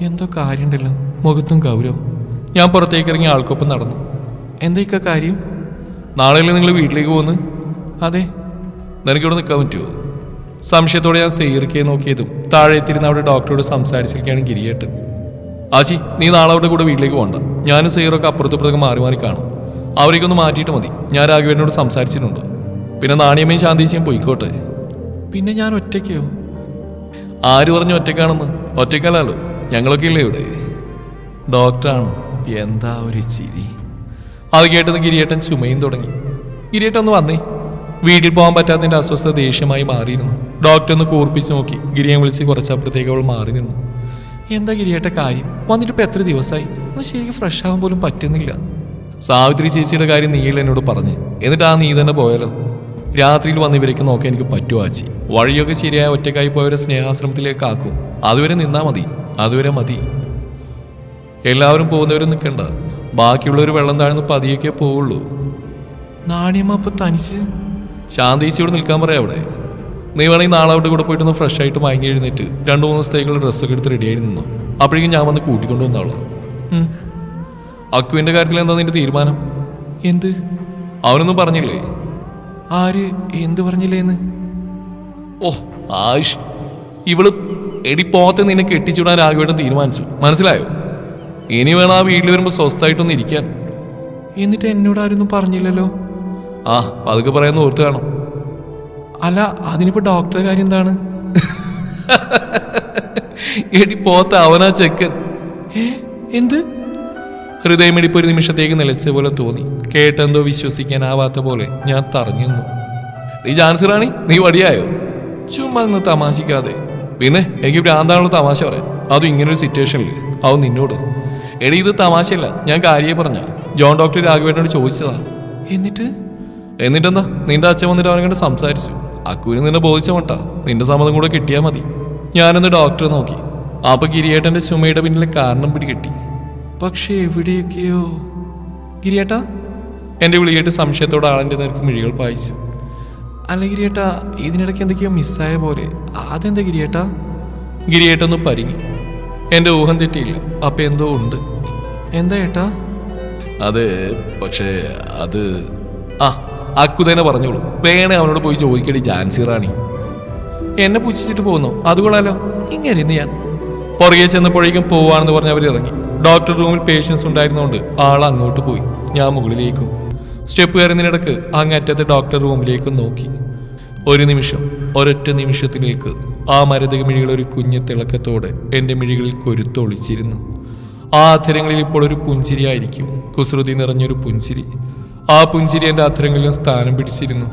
എന്തോ കാര്യമുണ്ടല്ലോ. മുഖത്തും ഗൗരവം. ഞാൻ പുറത്തേക്ക് ഇറങ്ങി ആൾക്കൊപ്പം നടന്നു. എന്തൊക്കെ കാര്യം? നാളെയല്ലേ നിങ്ങൾ വീട്ടിലേക്ക് പോകുന്നു അതെ. നിനക്കിവിടെ നിൽക്കാൻ പറ്റുമോ? സംശയത്തോടെ ഞാൻ സെയ്യിറക്കിയെ നോക്കിയതും താഴെ എത്തിരുന്ന അവിടെ ഡോക്ടറോട് സംസാരിച്ചിരിക്കുകയാണ് ഗിരിയേട്ടൻ. ആശി നീ നാളെ അവരുടെ കൂടെ വീട്ടിലേക്ക് പോകണ്ട. ഞാനും സെയ്യറൊക്കെ അപ്പുറത്തും ഇപ്പുറത്തൊക്കെ മാറി മാറി കാണും. അവരേക്കൊന്ന് മാറ്റിയിട്ട് മതി. ഞാൻ രാഘവേനോട് സംസാരിച്ചിട്ടുണ്ട്. പിന്നെ നാണിയമ്മയും ശാന്തീശയും പോയിക്കോട്ടെ. പിന്നെ ഞാൻ ഒറ്റയ്ക്കോ ആര് പറഞ്ഞു ഒറ്റയ്ക്കാണെന്ന്? ഒറ്റയ്ക്കല്ലോ ഞങ്ങളൊക്കെ ഇല്ലേ ഇവിടെ? ഡോക്ടറാണ്. എന്താ ഒരു ചിരി. അത് കേട്ടത് ഗിരിയേട്ടൻ ചുമയും തുടങ്ങി. ഗിരിയേട്ടൻ ഒന്ന് വന്നേ. വീട്ടിൽ പോകാൻ പറ്റാത്തതിന്റെ അസ്വസ്ഥത ദേഷ്യമായി മാറിയിരുന്നു. ഡോക്ടർ ഒന്ന് കൂർപ്പിച്ച് നോക്കി. ഗിരിയെ വിളിച്ച് കുറച്ചപ്പുറത്തേക്ക് അവൾ മാറി നിന്നു. എന്താ ഗിരിയേട്ട കാര്യം? വന്നിട്ട് ഇപ്പം എത്ര ദിവസമായി ഒന്ന് ശരിക്കും ഫ്രഷ് ആവാൻ പോലും പറ്റുന്നില്ല. സാവിത്രി ചേച്ചിയുടെ കാര്യം നീയിൽ എന്നോട് പറഞ്ഞ്. എന്നിട്ട് ആ നീ തന്നെ പോയാലോ? രാത്രിയിൽ വന്ന് ഇവരേക്ക് നോക്കാൻ എനിക്ക് പറ്റുമോ ആച്ചി? വഴിയൊക്കെ ശരിയായ ഒറ്റക്കായി പോയവരെ സ്നേഹാശ്രമത്തിലേക്ക് ആക്കും. അതുവരെ നിന്നാ മതി. അതുവരെ മതി. എല്ലാവരും പോകുന്നവരും നിൽക്കണ്ട. ബാക്കിയുള്ളവർ വെള്ളം താഴ്ന്ന് പതിയൊക്കെ പോവുള്ളൂ. നാണിയമ്മ അപ്പൊ തനിച്ച്? ശാന്തീശയോട് നിൽക്കാൻ പറയാം അവിടെ. നീ വേണമെങ്കിൽ നാളെ അവിടെ കൂടെ പോയിട്ടൊന്ന് ഫ്രഷ് ആയിട്ട് മയങ്ങി എഴുന്നേറ്റ് രണ്ടു മൂന്ന് ദിവസത്തേക്കുള്ള ഡ്രസ്സൊക്കെ എടുത്ത് റെഡിയായി നിന്നു. അപ്പോഴേക്കും ഞാൻ വന്ന് കൂട്ടിക്കൊണ്ടു വന്നാളു. അക്കുവിന്റെ കാര്യത്തിൽ എന്താ നിന്റെ തീരുമാനം? എന്ത്? അവനൊന്നും പറഞ്ഞില്ലേ? ആര്? എന്ത് പറഞ്ഞില്ലേന്ന്? ഓ ആയിഷ്. ഇവൾ എടി പോത്തെ നിന്നെ കെട്ടിച്ചുവിടാൻ രാഘവേട്ടൻ തീരുമാനിച്ചു. മനസ്സിലായോ? ഇനി വേണം ആ വീട്ടിൽ വരുമ്പോൾ സ്വസ്ഥമായിട്ടൊന്ന് ഇരിക്കാൻ. എന്നിട്ട് എന്നോട് ആരൊന്നും പറഞ്ഞില്ലല്ലോ? ആ പതുക്കെ പറയാന്ന് ഓർത്ത് കാണും. അല്ല അതിനിപ്പോ ഡോക്ടറെ കാര്യം എന്താണ്? എടി പോത്ത അവനാ ചെക്കൻ. എന്ത്? ഹൃദയമിടിപ്പ് ഒരു നിമിഷത്തേക്ക് നിലച്ച പോലെ തോന്നി. കേട്ടെന്തോ വിശ്വസിക്കാനാവാത്ത പോലെ ഞാൻ തറഞ്ഞു നീ ജാൻസി റാണി നീ വടിയായോ? ചുമ്മാ തമാശിക്കാതെ. പിന്നെ എനിക്ക് ഭ്രാന്താണല്ലോ തമാശ പറയാം. അതും ഇങ്ങനൊരു സിറ്റുവേഷനിൽ അത് നിന്നോട് എടി ഇത് തമാശയല്ല. ഞാൻ കാര്യേ പറഞ്ഞ. ജോൺ ഡോക്ടർ രാഘവേട്ടനോട് ചോദിച്ചതാ. എന്നിട്ട്? എന്നിട്ടെന്താ? നിന്റെ അച്ഛൻ വന്നിട്ട് അവനെ കണ്ട് സംസാരിച്ചു. അക്കുവിന് നിന്നെ ബോധിച്ച മട്ടാ. നിന്റെ സമ്മതം കൂടെ കിട്ടിയാൽ മതി. ഞാനൊന്ന് ഡോക്ടറെ നോക്കി. അപ്പൊ ഗിരിയേട്ടന്റെ ചുമയുടെ പിന്നിലെ കാരണം പിടികിട്ടി പക്ഷെ എവിടെയൊക്കെയോ ഗിരിയേട്ട? എന്റെ വിളിയേട്ട് സംശയത്തോടെ ആളിന്റെ നേർക്ക് മിഴികൾ പായിച്ചു. അല്ല ഗിരിയേട്ടാ ഇതിനിടയ്ക്ക് എന്തൊക്കെയോ മിസ്സായ പോലെ. അതെന്താ ഗിരിയേട്ടാ? ഗിരിയേട്ടൊന്ന് പരിങ്ങി. എന്റെ ഊഹം തെറ്റിയില്ല. അപ്പൊ എന്തോ ഉണ്ട്. എന്താ ഏട്ടാ? അതെ പക്ഷേ അത് ആ അക്കുതേനെ പറഞ്ഞോളൂ. വേണേ അവനോട് പോയി ചോദിക്കടി ജാൻസി റാണി. എന്നെ പുച്ഛിച്ചിട്ട് പോകുന്നു അതുകൊള്ളാലോ ഇങ്ങനെ ഇരുന്ന് ഞാൻ. പുറകെ ചെന്നപ്പോഴേക്കും പോവാണെന്ന് പറഞ്ഞ് അവർ ഇറങ്ങി. ഡോക്ടർ റൂമിൽ പേഷ്യൻസ് ഉണ്ടായിരുന്നതുകൊണ്ട് ആൾ അങ്ങോട്ട് പോയി. ഞാൻ മുകളിലേക്കും. സ്റ്റെപ്പ് കയറുന്നതിനിടക്ക് അങ്ങറ്റത്തെ ഡോക്ടർ റൂമിലേക്കും നോക്കി. ഒരു നിമിഷം ഒരൊറ്റ നിമിഷത്തിലേക്ക് ആ മരതക മിഴികൾ ഒരു കുഞ്ഞു തിളക്കത്തോടെ എന്റെ മിഴികളിൽ കൊരുത്തൊളിച്ചിരുന്നു. ആ അധരങ്ങളിൽ ഇപ്പോൾ ഒരു പുഞ്ചിരിയായിരിക്കും കുസൃതി നിറഞ്ഞൊരു പുഞ്ചിരി. ആ പുഞ്ചിരി എന്റെ അധരങ്ങളിലും സ്ഥാനം പിടിച്ചിരുന്നു.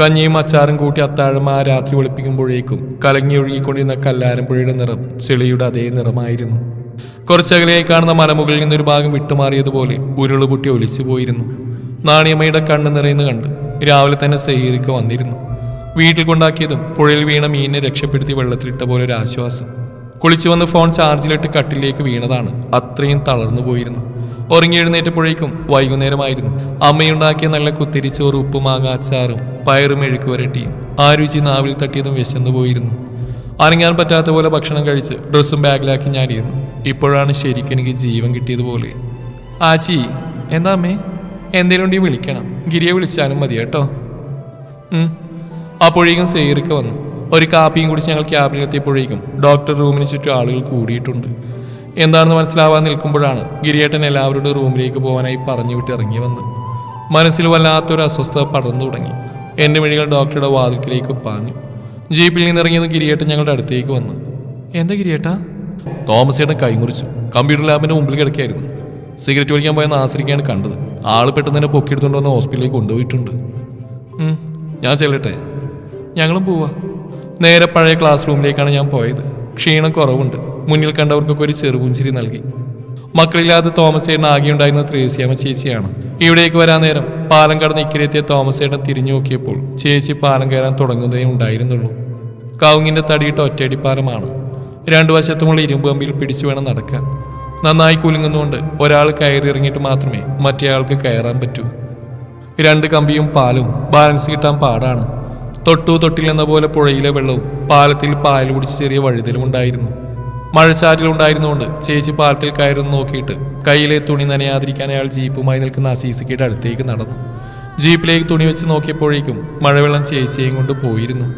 കഞ്ഞിയും അച്ചാറും കൂട്ടി അത്താഴം ആ രാത്രി ഒളിപ്പിക്കുമ്പോഴേക്കും കലങ്ങി ഒഴുകിക്കൊണ്ടിരുന്ന കല്ലാരമ്പുഴയുടെ നിറം ചെളിയുടെ അതേ നിറമായിരുന്നു. കുറച്ചകലെയായി കാണുന്ന മലമുകളിൽ നിന്നൊരു ഭാഗം വിട്ടുമാറിയതുപോലെ ഉരുളുപൊട്ടി ഒലിച്ചു പോയിരുന്നു നാണിയമ്മയുടെ കണ്ണ് നിറയുന്നു കണ്ട് രാവിലെ തന്നെ സെയ്യറിക്ക് വന്നിരുന്നു. വീട്ടിൽ കൊണ്ടാക്കിയതും പുഴയിൽ വീണ മീനിനെ രക്ഷപ്പെടുത്തി വെള്ളത്തിലിട്ട പോലെ ഒരു ആശ്വാസം. കുളിച്ചു വന്ന് ഫോൺ ചാർജിലിട്ട് കട്ടിലേക്ക് വീണതാണ്. അത്രയും തളർന്നു പോയിരുന്നു. ഉറങ്ങി എഴുന്നേറ്റപ്പോഴേക്കും വൈകുന്നേരമായിരുന്നു. അമ്മയുണ്ടാക്കിയ നല്ല കുത്തിരിച്ചോറ് ഉപ്പുമാങ്ങ അച്ചാറും പയറും മെഴുക്ക് വരട്ടിയും ആ രുചി നാവിൽ തട്ടിയതും വിശന്നു പോയിരുന്നു. അനങ്ങാൻ പറ്റാത്ത പോലെ ഭക്ഷണം കഴിച്ച് ഡ്രസ്സും ബാഗിലാക്കി ഞാനിരുന്നു. ഇപ്പോഴാണ് ശരിക്കും എനിക്ക് ജീവൻ കിട്ടിയതുപോലെ ആച്ചി എന്താ അമ്മേ? എന്തേലും ഉണ്ടെങ്കിൽ വിളിക്കണം. ഗിരിയെ വിളിച്ചാലും മതി കേട്ടോ. അപ്പോഴേക്കും സേറിക്ക വന്നു. ഒരു കാപ്പിയും കുടിച്ച് ഞങ്ങൾ ക്യാബിലെത്തിയപ്പോഴേക്കും ഡോക്ടർ റൂമിന് ചുറ്റും ആളുകൾ കൂടിയിട്ടുണ്ട്. എന്താണെന്ന് മനസ്സിലാവാൻ നിൽക്കുമ്പോഴാണ് ഗിരിയേട്ടൻ എല്ലാവരുടെ റൂമിലേക്ക് പോകാനായി പറഞ്ഞു വിട്ട് ഇറങ്ങി വന്നത്. മനസ്സിൽ വല്ലാത്തൊരു അസ്വസ്ഥത പടർന്നു തുടങ്ങി. എന്റെ മിഴികൾ ഡോക്ടറുടെ വാതിൽക്കിലേക്ക് പാഞ്ഞു. ജീപ്പിൽ നിന്നിറങ്ങിയത് ഗിരിയേട്ടൻ ഞങ്ങളുടെ അടുത്തേക്ക് വന്നു. എന്താ ഗിരിയേട്ടാ? തോമസ് ചേട്ടൻ കൈമുറിച്ചു കമ്പ്യൂട്ടർ ലാബിന്റെ മുമ്പിൽ കിടക്കായിരുന്നു. സിഗരറ്റ് വലിക്കാൻ പോയ നാസരിക്കാണ് കണ്ടത്. ആൾ പെട്ടെന്ന് തന്നെ പൊക്കിയെടുത്തുകൊണ്ട് വന്ന് ഹോസ്പിറ്റലിലേക്ക് കൊണ്ടുപോയിട്ടുണ്ട്. ഞാൻ ചെല്ലട്ടെ? ഞങ്ങളും പോവാ. നേരെ പഴയ ക്ലാസ് റൂമിലേക്കാണ് ഞാൻ പോയത്. ക്ഷീണം കുറവുണ്ട്. മുന്നിൽ കണ്ടവർക്കൊക്കെ ഒരു ചെറുപുഞ്ചിരി നൽകി. മക്കളില്ലാതെ തോമസേട്ടൻ ആകെയുണ്ടായിരുന്ന ത്രേസ്യാമ ചേച്ചിയാണ്. ഇവിടേക്ക് വരാൻ നേരം പാലം കടന്ന് ഇക്കരെത്തിയ തോമസ് ഏട്ടൻ തിരിഞ്ഞു നോക്കിയപ്പോൾ ചേച്ചി പാലം കയറാൻ തുടങ്ങുന്നതേ ഉണ്ടായിരുന്നുള്ളൂ. കവുങ്ങിന്റെ തടിയിട്ട് ഒറ്റയടിപ്പാലമാണ്. രണ്ടു വശത്തുമുള്ള ഇരുമ്പ് കമ്പിൽ പിടിച്ചു വേണം നടക്കാൻ. നന്നായി കുലുങ്ങുന്നുകൊണ്ട് ഒരാൾ കയറിയിറങ്ങിയിട്ട് മാത്രമേ മറ്റേയാൾക്ക് കയറാൻ പറ്റൂ. രണ്ട് കമ്പിയും പാലും. ബാലൻസ് കിട്ടാൻ പാടാണ്. തൊട്ടു തൊട്ടില്ലെന്ന പോലെ പുഴയിലെ വെള്ളവും പാലത്തിൽ പായൽ പിടിച്ച് ചെറിയ വഴുതലും ഉണ്ടായിരുന്നു. മഴച്ചാറ്റിലുണ്ടായിരുന്നുകൊണ്ട് ചേച്ചി പാലത്തിൽ കയറുന്നു നോക്കിയിട്ട് കയ്യിലെ തുണി നനയാതിരിക്കാൻ അയാൾ ജീപ്പുമായി നിൽക്കുന്ന അസീസിക്കയുടെ അടുത്തേക്ക് നടന്നു. ജീപ്പിലേക്ക് തുണി വെച്ച് നോക്കിയപ്പോഴേക്കും മഴവെള്ളം ചേച്ചിയെയും കൊണ്ട് പോയിരുന്നു.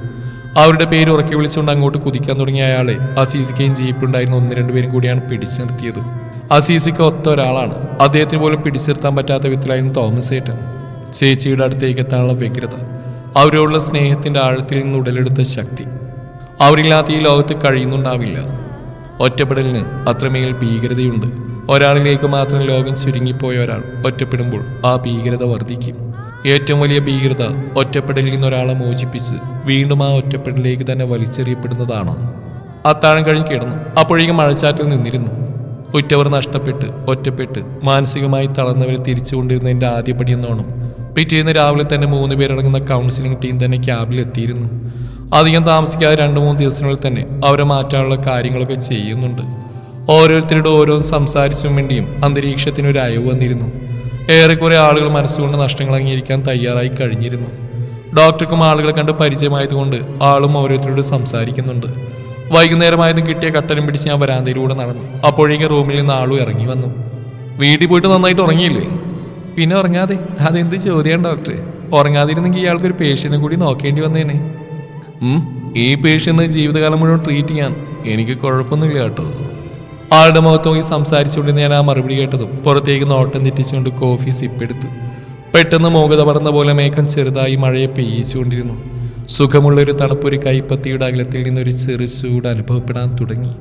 അവരുടെ പേര് ഉറക്കി വിളിച്ചുകൊണ്ട് അങ്ങോട്ട് കുതിക്കാൻ തുടങ്ങിയ അയാളെ അസീസിക്കയും ജീപ്പിലുണ്ടായിരുന്ന ഒന്ന് രണ്ടുപേരും കൂടിയാണ് പിടിച്ചു നിർത്തിയത്. അസീസിക്ക ഒത്ത ഒരാളാണ്. അദ്ദേഹത്തിന് പോലും പിടിച്ചു നിർത്താൻ പറ്റാത്ത വിധത്തിലായിരുന്നു തോമസ് ഏട്ടൻ. ചേച്ചിയുടെ അടുത്തേക്ക് എത്താനുള്ള വ്യഗ്രത. അവരോടുള്ള സ്നേഹത്തിന്റെ ആഴത്തിൽ നിന്ന് ഉടലെടുത്ത ശക്തി. അവരില്ലാത്ത ഈ ലോകത്ത് കഴിയുന്നുണ്ടാവില്ല. ഒറ്റപ്പെടലിന് അത്രമേൽ ഭീകരതയുണ്ട്. ഒരാളിലേക്ക് മാത്രം ലോകം ചുരുങ്ങിപ്പോയ ഒരാൾ ഒറ്റപ്പെടുമ്പോൾ ആ ഭീകരത വർദ്ധിക്കും. ഏറ്റവും വലിയ ഭീകരത ഒറ്റപ്പെടലിൽ നിന്ന് ഒരാളെ മോചിപ്പിച്ച് വീണ്ടും ആ ഒറ്റപ്പെടലിലേക്ക് തന്നെ വലിച്ചെറിയപ്പെടുന്നതാണ്. അത്താഴം കഴിഞ്ഞ് കിടന്നു. അപ്പോഴേക്കും മഴച്ചാറ്റിൽ നിന്നിരുന്നു. ഉറ്റവർ നഷ്ടപ്പെട്ട് ഒറ്റപ്പെട്ട് മാനസികമായി തളർന്നവരെ തിരിച്ചുകൊണ്ടിരുന്നതിന്റെ ആദ്യപടി എന്നോണം പിറ്റേന്ന് രാവിലെ തന്നെ മൂന്ന് പേരടങ്ങുന്ന കൗൺസിലിംഗ് ടീം തന്നെ ക്യാബിൽ എത്തിയിരുന്നു. അധികം താമസിക്കാതെ രണ്ട് മൂന്ന് ദിവസങ്ങളിൽ തന്നെ അവരെ മാറ്റാനുള്ള കാര്യങ്ങളൊക്കെ ചെയ്യുന്നുണ്ട്. ഓരോരുത്തരുടെ ഓരോ സംസാരിച്ചും വേണ്ടിയും അന്തരീക്ഷത്തിനൊരു അയവ് വന്നിരുന്നു. ഏറെക്കുറെ ആളുകൾ മനസ്സുകൊണ്ട് നഷ്ടങ്ങൾ അംഗീകരിക്കാൻ തയ്യാറായി കഴിഞ്ഞിരുന്നു. ഡോക്ടർക്കും ആളുകളെ കണ്ട് പരിചയമായതുകൊണ്ട് ആളും ഓരോരുത്തരോട് സംസാരിക്കുന്നുണ്ട്. വൈകുന്നേരമായതും കിട്ടിയ കട്ടനും പിടിച്ച് ഞാൻ വരാന്തയിലൂടെ നടന്നു. അപ്പോഴേക്കും റൂമിൽ നിന്ന് ആളും ഇറങ്ങി വന്നു. വീട്ടിൽ പോയിട്ട് നന്നായിട്ട് ഉറങ്ങിയില്ലേ? പിന്നെ ഉറങ്ങാതെ അതെന്ത് ചോദ്യമാണ് ഡോക്ടറെ? ഉറങ്ങാതിരുന്നെങ്കിൽ ഇയാൾക്ക് ഒരു പേഷ്യനെ കൂടി നോക്കേണ്ടി വന്നേനെ. ഉം, ഈ പേഷ്യന് ജീവിതകാലം മുഴുവൻ ട്രീറ്റ് ചെയ്യാൻ എനിക്ക് കുഴപ്പമൊന്നുമില്ല കേട്ടോ. ആളുടെ മുഖത്ത് നോക്കി സംസാരിച്ചുകൊണ്ട് ഞാൻ ആ മറുപടി കേട്ടതും പുറത്തേക്ക് നോട്ടം തെറ്റിച്ചുകൊണ്ട് കോഫി സിപ്പെടുത്തു പെട്ടെന്ന് മോകത പറന്ന പോലെ മേഘം ചെറുതായി മഴയെ പെയ്യിച്ചുകൊണ്ടിരുന്നു. സുഖമുള്ളൊരു തണുപ്പൊരു കൈപ്പത്തിയുടെ അകലത്തിൽ നിന്നൊരു ചെറു ചൂട് അനുഭവപ്പെടാൻ തുടങ്ങി.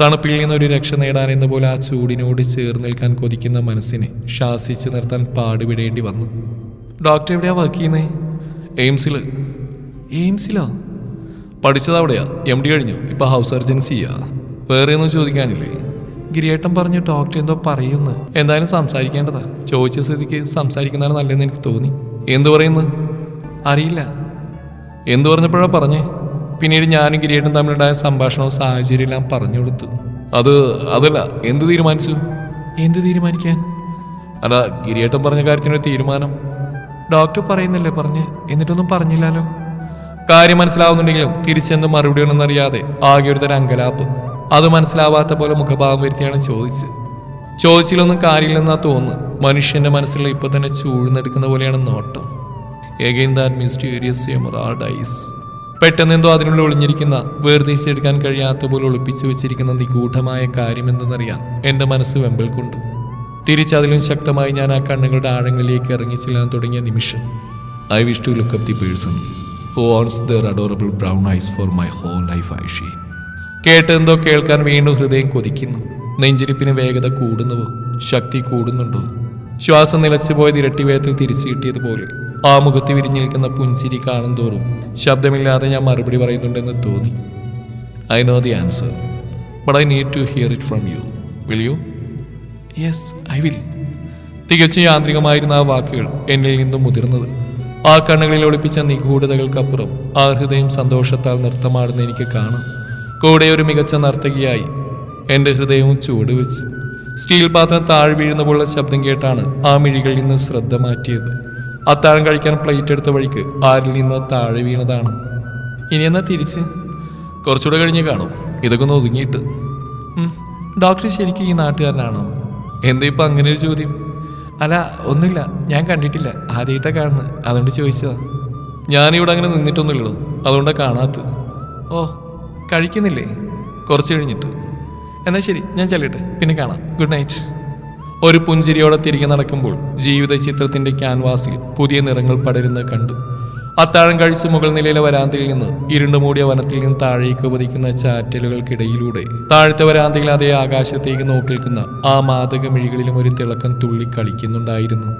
തണുപ്പിൽ നിന്നൊരു രക്ഷ നേടാൻ എന്ന പോലെ ആ ചൂടിനോട് ചേർന്ന് നിൽക്കാൻ കൊതിക്കുന്ന മനസ്സിനെ ശാസിച്ച് നിർത്താൻ പാടുപെടേണ്ടി വന്നു. ഡോക്ടർ എവിടെയാ വർക്ക് ചെയ്യുന്നേ? എയിംസിൽ എയിംസിലോ? പഠിച്ചത് അവിടെയാ. എം ഡി കഴിഞ്ഞു. ഇപ്പൊ ഹൗസ് സർജൻസിയാ വേറെ ഒന്നും ചോദിക്കാനില്ലേ? ഗിരിയേട്ടൻ പറഞ്ഞു ഡോക്ടർ എന്തോ പറയുന്നു. എന്തായാലും സംസാരിക്കേണ്ടതാ. ചോദിച്ച സ്ഥിതിക്ക് സംസാരിക്കുന്നതാണ് നല്ലതെന്ന് എനിക്ക് തോന്നി. എന്തു പറയുന്നു? അറിയില്ല. എന്തു പറഞ്ഞപ്പോഴാ പറഞ്ഞേ? പിന്നീട് ഞാനും ഗിരിയേട്ടൻ തമ്മിലുണ്ടായ സംഭാഷണവും സാഹചര്യം എല്ലാം പറഞ്ഞു കൊടുത്തു. അത് അതല്ല എന്ത് തീരുമാനിച്ചു? എന്ത് തീരുമാനിക്കാൻ? അല്ല ഗിരിയേട്ടൻ പറഞ്ഞ കാര്യത്തിനൊരു തീരുമാനം. ഡോക്ടർ പറയുന്നില്ലേ പറഞ്ഞ്? എന്നിട്ടൊന്നും പറഞ്ഞില്ലല്ലോ. കാര്യം മനസ്സിലാവുന്നുണ്ടെങ്കിലും തിരിച്ചെന്ത് മറുപടി ഒന്നെന്നറിയാതെ ആകെ ഒരു തരം അങ്കലാപ്പ്. അത് മനസ്സിലാവാത്ത പോലെ മുഖഭാവം വരുത്തിയാണ് ചോദിച്ചത്. ചോദിച്ചിലൊന്നും കാര്യമില്ലെന്നാ തോന്നുന്നു മനുഷ്യന്റെ മനസ്സിലുള്ള ഇപ്പൊ തന്നെ ചൂഴ്ന്നെടുക്കുന്ന പോലെയാണ് നോട്ടം. Again that mysterious emerald eyes പെട്ടെന്ന് എന്തോ അതിനുള്ളിൽ ഒളിഞ്ഞിരിക്കുന്ന വേർതിരിച്ചെടുക്കാൻ കഴിയാത്ത പോലെ ഒളിപ്പിച്ചു വെച്ചിരിക്കുന്ന നിഗൂഢമായ കാര്യം എന്തെന്നറിയാൻ എന്റെ മനസ്സ് വെമ്പിൽ കൊണ്ടു. തിരിച്ചതിലും ശക്തമായി ഞാൻ ആ കണ്ണുകളുടെ ആഴങ്ങളിലേക്ക് ഇറങ്ങിച്ചെല്ലാൻ തുടങ്ങിയ നിമിഷം I wish to look up the person who owns their adorable brown eyes for my whole life I she കേട്ടെന്തോ കേൾക്കാൻ വീണ്ടും ഹൃദയം കൊതിക്കുന്നു. നെഞ്ചിരിപ്പിന് വേഗത കൂടുന്നുവോ? ശക്തി കൂടുന്നുണ്ടോ? ശ്വാസം നിലച്ചു പോയത് ഇരട്ടി തിരിച്ചു കിട്ടിയതുപോലെ. ആ മുഖത്ത് വിരിഞ്ഞു നിൽക്കുന്ന പുഞ്ചിരി കാണും തോറും ശബ്ദമില്ലാതെ ഞാൻ മറുപടി പറയുന്നുണ്ടെന്ന് തോന്നി. I know the answer but I need to hear it from you will you yes I will തികച്ചും യാന്ത്രികമായിരുന്ന ആ വാക്കുകൾ എന്നിൽ നിന്നും മുതിർന്നത്. ആ കണ്ണുകളിൽ ഒളിപ്പിച്ച നിഗൂഢതകൾക്കപ്പുറം ആ ഹൃദയം സന്തോഷത്താൽ നൃത്തമാടുന്ന എനിക്ക് കാണാം. കൂടെ ഒരു മികച്ച നർത്തകിയായി എന്റെ ഹൃദയവും ചൂട് വെച്ചു സ്റ്റീൽ പാത്രം താഴെ വീഴുന്ന ശബ്ദം കേട്ടാണ് ആ മിഴികളിൽ നിന്ന് ശ്രദ്ധ മാറ്റിയത്. അത്താഴം കഴിക്കാൻ പ്ലേറ്റ് എടുത്ത വഴിക്ക് ആരിൽ നിന്ന് താഴെ വീണതാണ്. ഇനി എന്നാ തിരിച്ച്? കുറച്ചുകൂടെ കഴിഞ്ഞ് കാണും. ഇതൊക്കെ ഒന്ന് ഒതുങ്ങിയിട്ട്. ഡോക്ടർ ശരിക്കും ഈ നാട്ടുകാരനാണോ? എന്താ ഇപ്പൊ അങ്ങനെ ഒരു ചോദ്യം? അല്ല ഒന്നുമില്ല. ഞാൻ കണ്ടിട്ടില്ല. ആദ്യമായിട്ടാണ് കാണുന്നത്. അതുകൊണ്ട് ചോദിച്ചതാ. ഞാനിവിടെ അങ്ങനെ നിന്നിട്ടൊന്നുമില്ലല്ലോ അതുകൊണ്ടാണ് കാണാത്തത്. ഓ കഴിക്കുന്നില്ലേ? കുറച്ച് കഴിഞ്ഞിട്ട്. എന്നാൽ ശരി ഞാൻ ചെല്ലട്ടെ. പിന്നെ കാണാം. ഗുഡ് നൈറ്റ് ഒരു പുഞ്ചിരിയോടെ തിരികെ നടക്കുമ്പോൾ ജീവിത ചിത്രത്തിന്റെ ക്യാൻവാസിൽ പുതിയ നിറങ്ങൾ പടരുന്നത് കണ്ടു. അത്താഴം കഴിച്ച് മുകൾ നിലയിലെ വരാന്തയിൽ നിന്ന് ഇരുണ്ടു മൂടിയ വനത്തിൽ നിന്ന് താഴേക്ക് ഉപതിക്കുന്ന ചാറ്റലുകൾക്കിടയിലൂടെ താഴത്തെ വരാന്തയിൽ അതേ ആകാശത്തേക്ക് നോക്കിൽക്കുന്ന ആ മാതക മിഴികളിലും ഒരു തിളക്കം തുള്ളി കളിക്കുന്നുണ്ടായിരുന്നു.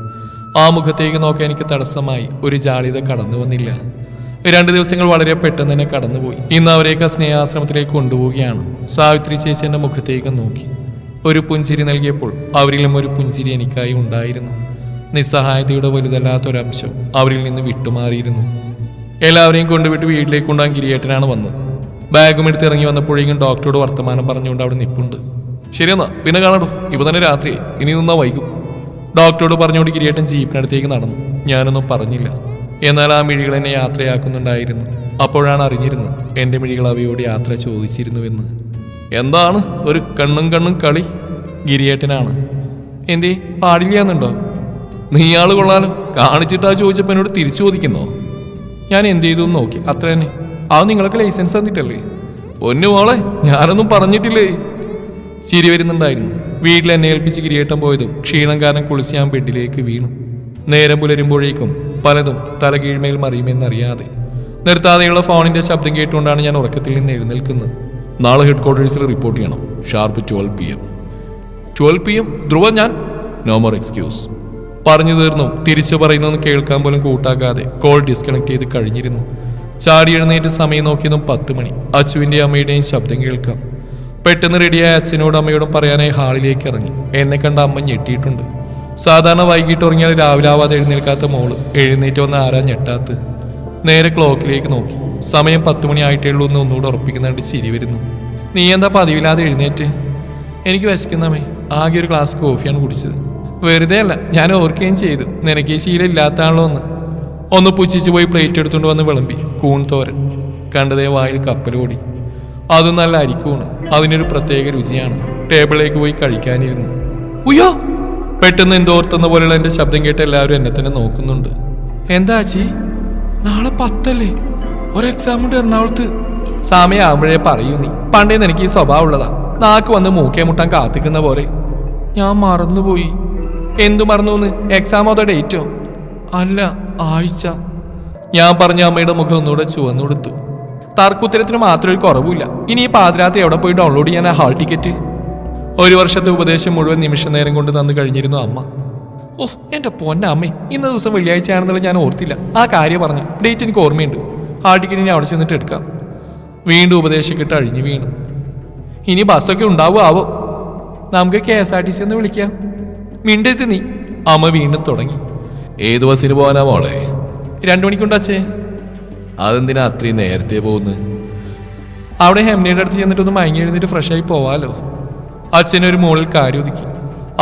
ആ മുഖത്തേക്ക് നോക്കാൻ എനിക്ക് തടസ്സമായി ഒരു ജാളിത കടന്നു വന്നില്ല രണ്ട് ദിവസങ്ങൾ വളരെ പെട്ടെന്ന് തന്നെ കടന്നുപോയി. ഇന്ന് അവരെയൊക്കെ സ്നേഹാശ്രമത്തിലേക്ക് കൊണ്ടുപോവുകയാണ്. സാവിത്രി ചേച്ചി എന്റെ മുഖത്തേക്ക് നോക്കി. ഒരു പുഞ്ചിരി നൽകിയപ്പോൾ അവരിലും ഒരു പുഞ്ചിരി എനിക്കായി ഉണ്ടായിരുന്നു. നിസ്സഹായതയുടെ വലുതല്ലാത്തൊരംശം അവരിൽ നിന്ന് വിട്ടുമാറിയിരുന്നു. എല്ലാവരെയും കൊണ്ടുവിട്ട് വീട്ടിലേക്ക് കൊണ്ടുപോകാൻ ഗിരിയേട്ടനാണ് വന്നത്. ബാഗും എടുത്ത് ഇറങ്ങി വന്നപ്പോഴേക്കും ഡോക്ടറോട് വർത്തമാനം പറഞ്ഞുകൊണ്ട് അവിടെ നിപ്പുണ്ട്. ശരിയെന്നാ പിന്നെ കാണടോ. ഇപ്പൊ തന്നെ രാത്രി ഇനി നിന്നാ വൈകും. ഡോക്ടറോട് പറഞ്ഞുകൊണ്ട് ഗിരിയേട്ടൻ ജീപ്പിനടുത്തേക്ക് നടന്നു. ഞാനൊന്നും പറഞ്ഞില്ല. എന്നാൽ ആ മിഴികൾ എന്നെ യാത്രയാക്കുന്നുണ്ടായിരുന്നു. അപ്പോഴാണ് അറിഞ്ഞിരുന്നത് എന്റെ മിഴികൾ അവയോട് യാത്ര ചോദിച്ചിരുന്നുവെന്ന്. എന്താണ്? ഒരു കണ്ണും കണ്ണും കളി. ഗിരിയേട്ടനാണ്. എന്തേ പാടില്ലാന്നുണ്ടോ? നീയാൾ കൊള്ളാലോ. കാണിച്ചിട്ടാ ചോദിച്ചപ്പോൾ എന്നോട് തിരിച്ചു ചോദിക്കുന്നോ? ഞാൻ എന്ത് ചെയ്തു നോക്കി. അത്ര തന്നെ. അത് നിങ്ങൾക്ക് ലൈസൻസ് തന്നിട്ടല്ലേ? ഒന്നു മോളെ ഞാനൊന്നും പറഞ്ഞിട്ടില്ലേ? ചിരി വരുന്നുണ്ടായിരുന്നു. വീട്ടിൽ എന്നെ ഏൽപ്പിച്ച് കിരിയേട്ടം പോയതും ക്ഷീണം കാരണം കുളിച്ച് ഞാൻ ബെഡിലേക്ക് വീണു. നേരം പുലരുമ്പോഴേക്കും പലതും തലകീഴ്മയിൽ മറിയുമെന്നറിയാതെ. നിർത്താതെയുള്ള ഫോണിന്റെ ശബ്ദം കേട്ടുകൊണ്ടാണ് ഞാൻ ഉറക്കത്തിൽ നിന്ന് എഴുന്നേൽക്കുന്നത്. നാളെ ഹെഡ് ക്വാർട്ടേഴ്സിൽ റിപ്പോർട്ട് ചെയ്യണം. Sharp twelve P M. Twelve P M? Dhruva ഞാൻ? No more excuse. പറഞ്ഞു തീർന്നു. തിരിച്ചു പറയുന്നതെന്ന് കേൾക്കാൻ പോലും കൂട്ടാക്കാതെ കോൾ ഡിസ്കണക്ട് ചെയ്ത് കഴിഞ്ഞിരുന്നു. ചാടി എഴുന്നേറ്റ് സമയം നോക്കിയതും പത്ത് മണി. അച്ചുവിന്റെ അമ്മയുടെയും ശബ്ദം കേൾക്കാം. പെട്ടെന്ന് റെഡിയായ അച്ഛനോടും അമ്മയോടും പറയാനായി ഹാളിലേക്ക് ഇറങ്ങി. എന്നെ കണ്ട അമ്മ ഞെട്ടിയിട്ടുണ്ട്. സാധാരണ വൈകിട്ട് ഉറങ്ങിയാൽ രാവിലെ ആവാതെ എഴുന്നേൽക്കാത്ത മോൾ. എഴുന്നേറ്റ് വന്ന് ആരാ ഞെട്ടാത്ത്. നേരെ ക്ലോക്കിലേക്ക് നോക്കി. സമയം പത്ത് മണി ആയിട്ടേ ഉള്ളൂ എന്ന് ഒന്നുകൂടെ ഉറപ്പിക്കുന്നുണ്ട് ചിരി വരുന്നു. നീ എന്താ പതിവില്ലാതെ എഴുന്നേറ്റ്? എനിക്ക് വിശക്കുന്നമ്മേ. ആകെ ഒരു ഗ്ലാസ് കോഫിയാണ് കുടിച്ചത്. വെറുതെ അല്ല ഞാൻ ഓർക്കുകയും ചെയ്തു. നിനക്ക് ഈ ശീലം ഇല്ലാത്താണല്ലോ എന്ന്. ഒന്ന് പുച്ഛിച്ച് പോയി പ്ലേറ്റ് എടുത്തുകൊണ്ട് വന്ന് വിളമ്പി. കൂൺ തോരൻ. കണ്ടതേ വായിൽ കപ്പൽ ഓടി അതും നല്ല അരിക്കൂണ്. അതിനൊരു പ്രത്യേക രുചിയാണ്. ടേബിളിലേക്ക് പോയി കഴിക്കാനിരുന്നു. ഉയ്യോ പെട്ടെന്ന് എന്തോർത്തുന്ന പോലെയുള്ള എന്റെ ശബ്ദം കേട്ട് എല്ലാവരും എന്നെ തന്നെ നോക്കുന്നുണ്ട്. എന്താ ചി നാളെ പത്തല്ലേ? ഒരു എക്സാം ഉണ്ട് എറണാകുളത്ത്. സമയമാകുമ്പോഴേ പറയൂ നീ. പണ്ടേ എനിക്ക് ഈ സ്വഭാവം ഉള്ളതാ. നാക്ക് വന്ന് മൂക്കേ മുട്ടാൻ കാത്തിക്കുന്ന പോലെ. ഞാൻ മറന്നുപോയി. എന്തു മറന്നു എക്സാം അതോ ഡേറ്റോ അല്ല ആഴ്ച. ഞാൻ പറഞ്ഞ അമ്മയുടെ മുഖം ഒന്നുകൂടെ ചുവന്നു കൊടുത്തു തർക്കുത്തരത്തിന് മാത്രം ഒരു കുറവില്ല ഇനി ഈ പാതിരാത്രി എവിടെ പോയി ഡൗൺലോഡ് ചെയ്യാൻ ഹാൾ ടിക്കറ്റ് ഒരു വർഷത്തെ ഉപദേശം മുഴുവൻ നിമിഷ നേരം കൊണ്ട് തന്നു കഴിഞ്ഞിരുന്നു അമ്മ. ഓഹ് എന്റെ പൊന്ന അമ്മേ ഇന്ന ദിവസം വെള്ളിയാഴ്ചയാണെന്നുള്ള ഞാൻ ഓർത്തില്ല. ആ കാര്യം പറഞ്ഞു. ഡേറ്റ് എനിക്ക് ഓർമ്മയുണ്ട്. ആ ടിക്കറ്റ് ഇനി അവിടെ ചെന്നിട്ട് എടുക്കാം. വീണ്ടും ഉപദേശിക്കിട്ട് അഴിഞ്ഞു വീണു. ഇനി ബസ്സൊക്കെ ഉണ്ടാവുമാവോ നമുക്ക് K S R T C ഒന്ന് വിളിക്കാം. മിണ്ടെത്തി നീ. അമ്മ വീണ്ടും തുടങ്ങി. ഏത് ബസ്സിന് പോകാനാ മോളെ? രണ്ടു മണിക്കുണ്ടാച്ചേ അതെന്തിനാ അത്രയും നേരത്തെ പോകുന്നത്? അവിടെ ഹെംനയുടെ അടുത്ത് ചെന്നിട്ടൊന്ന് മയങ്ങി എഴുന്നിട്ട് ഫ്രഷായി പോവാലോ. അച്ഛനൊരു മുകളിൽ കാര്യം ഒതുക്കി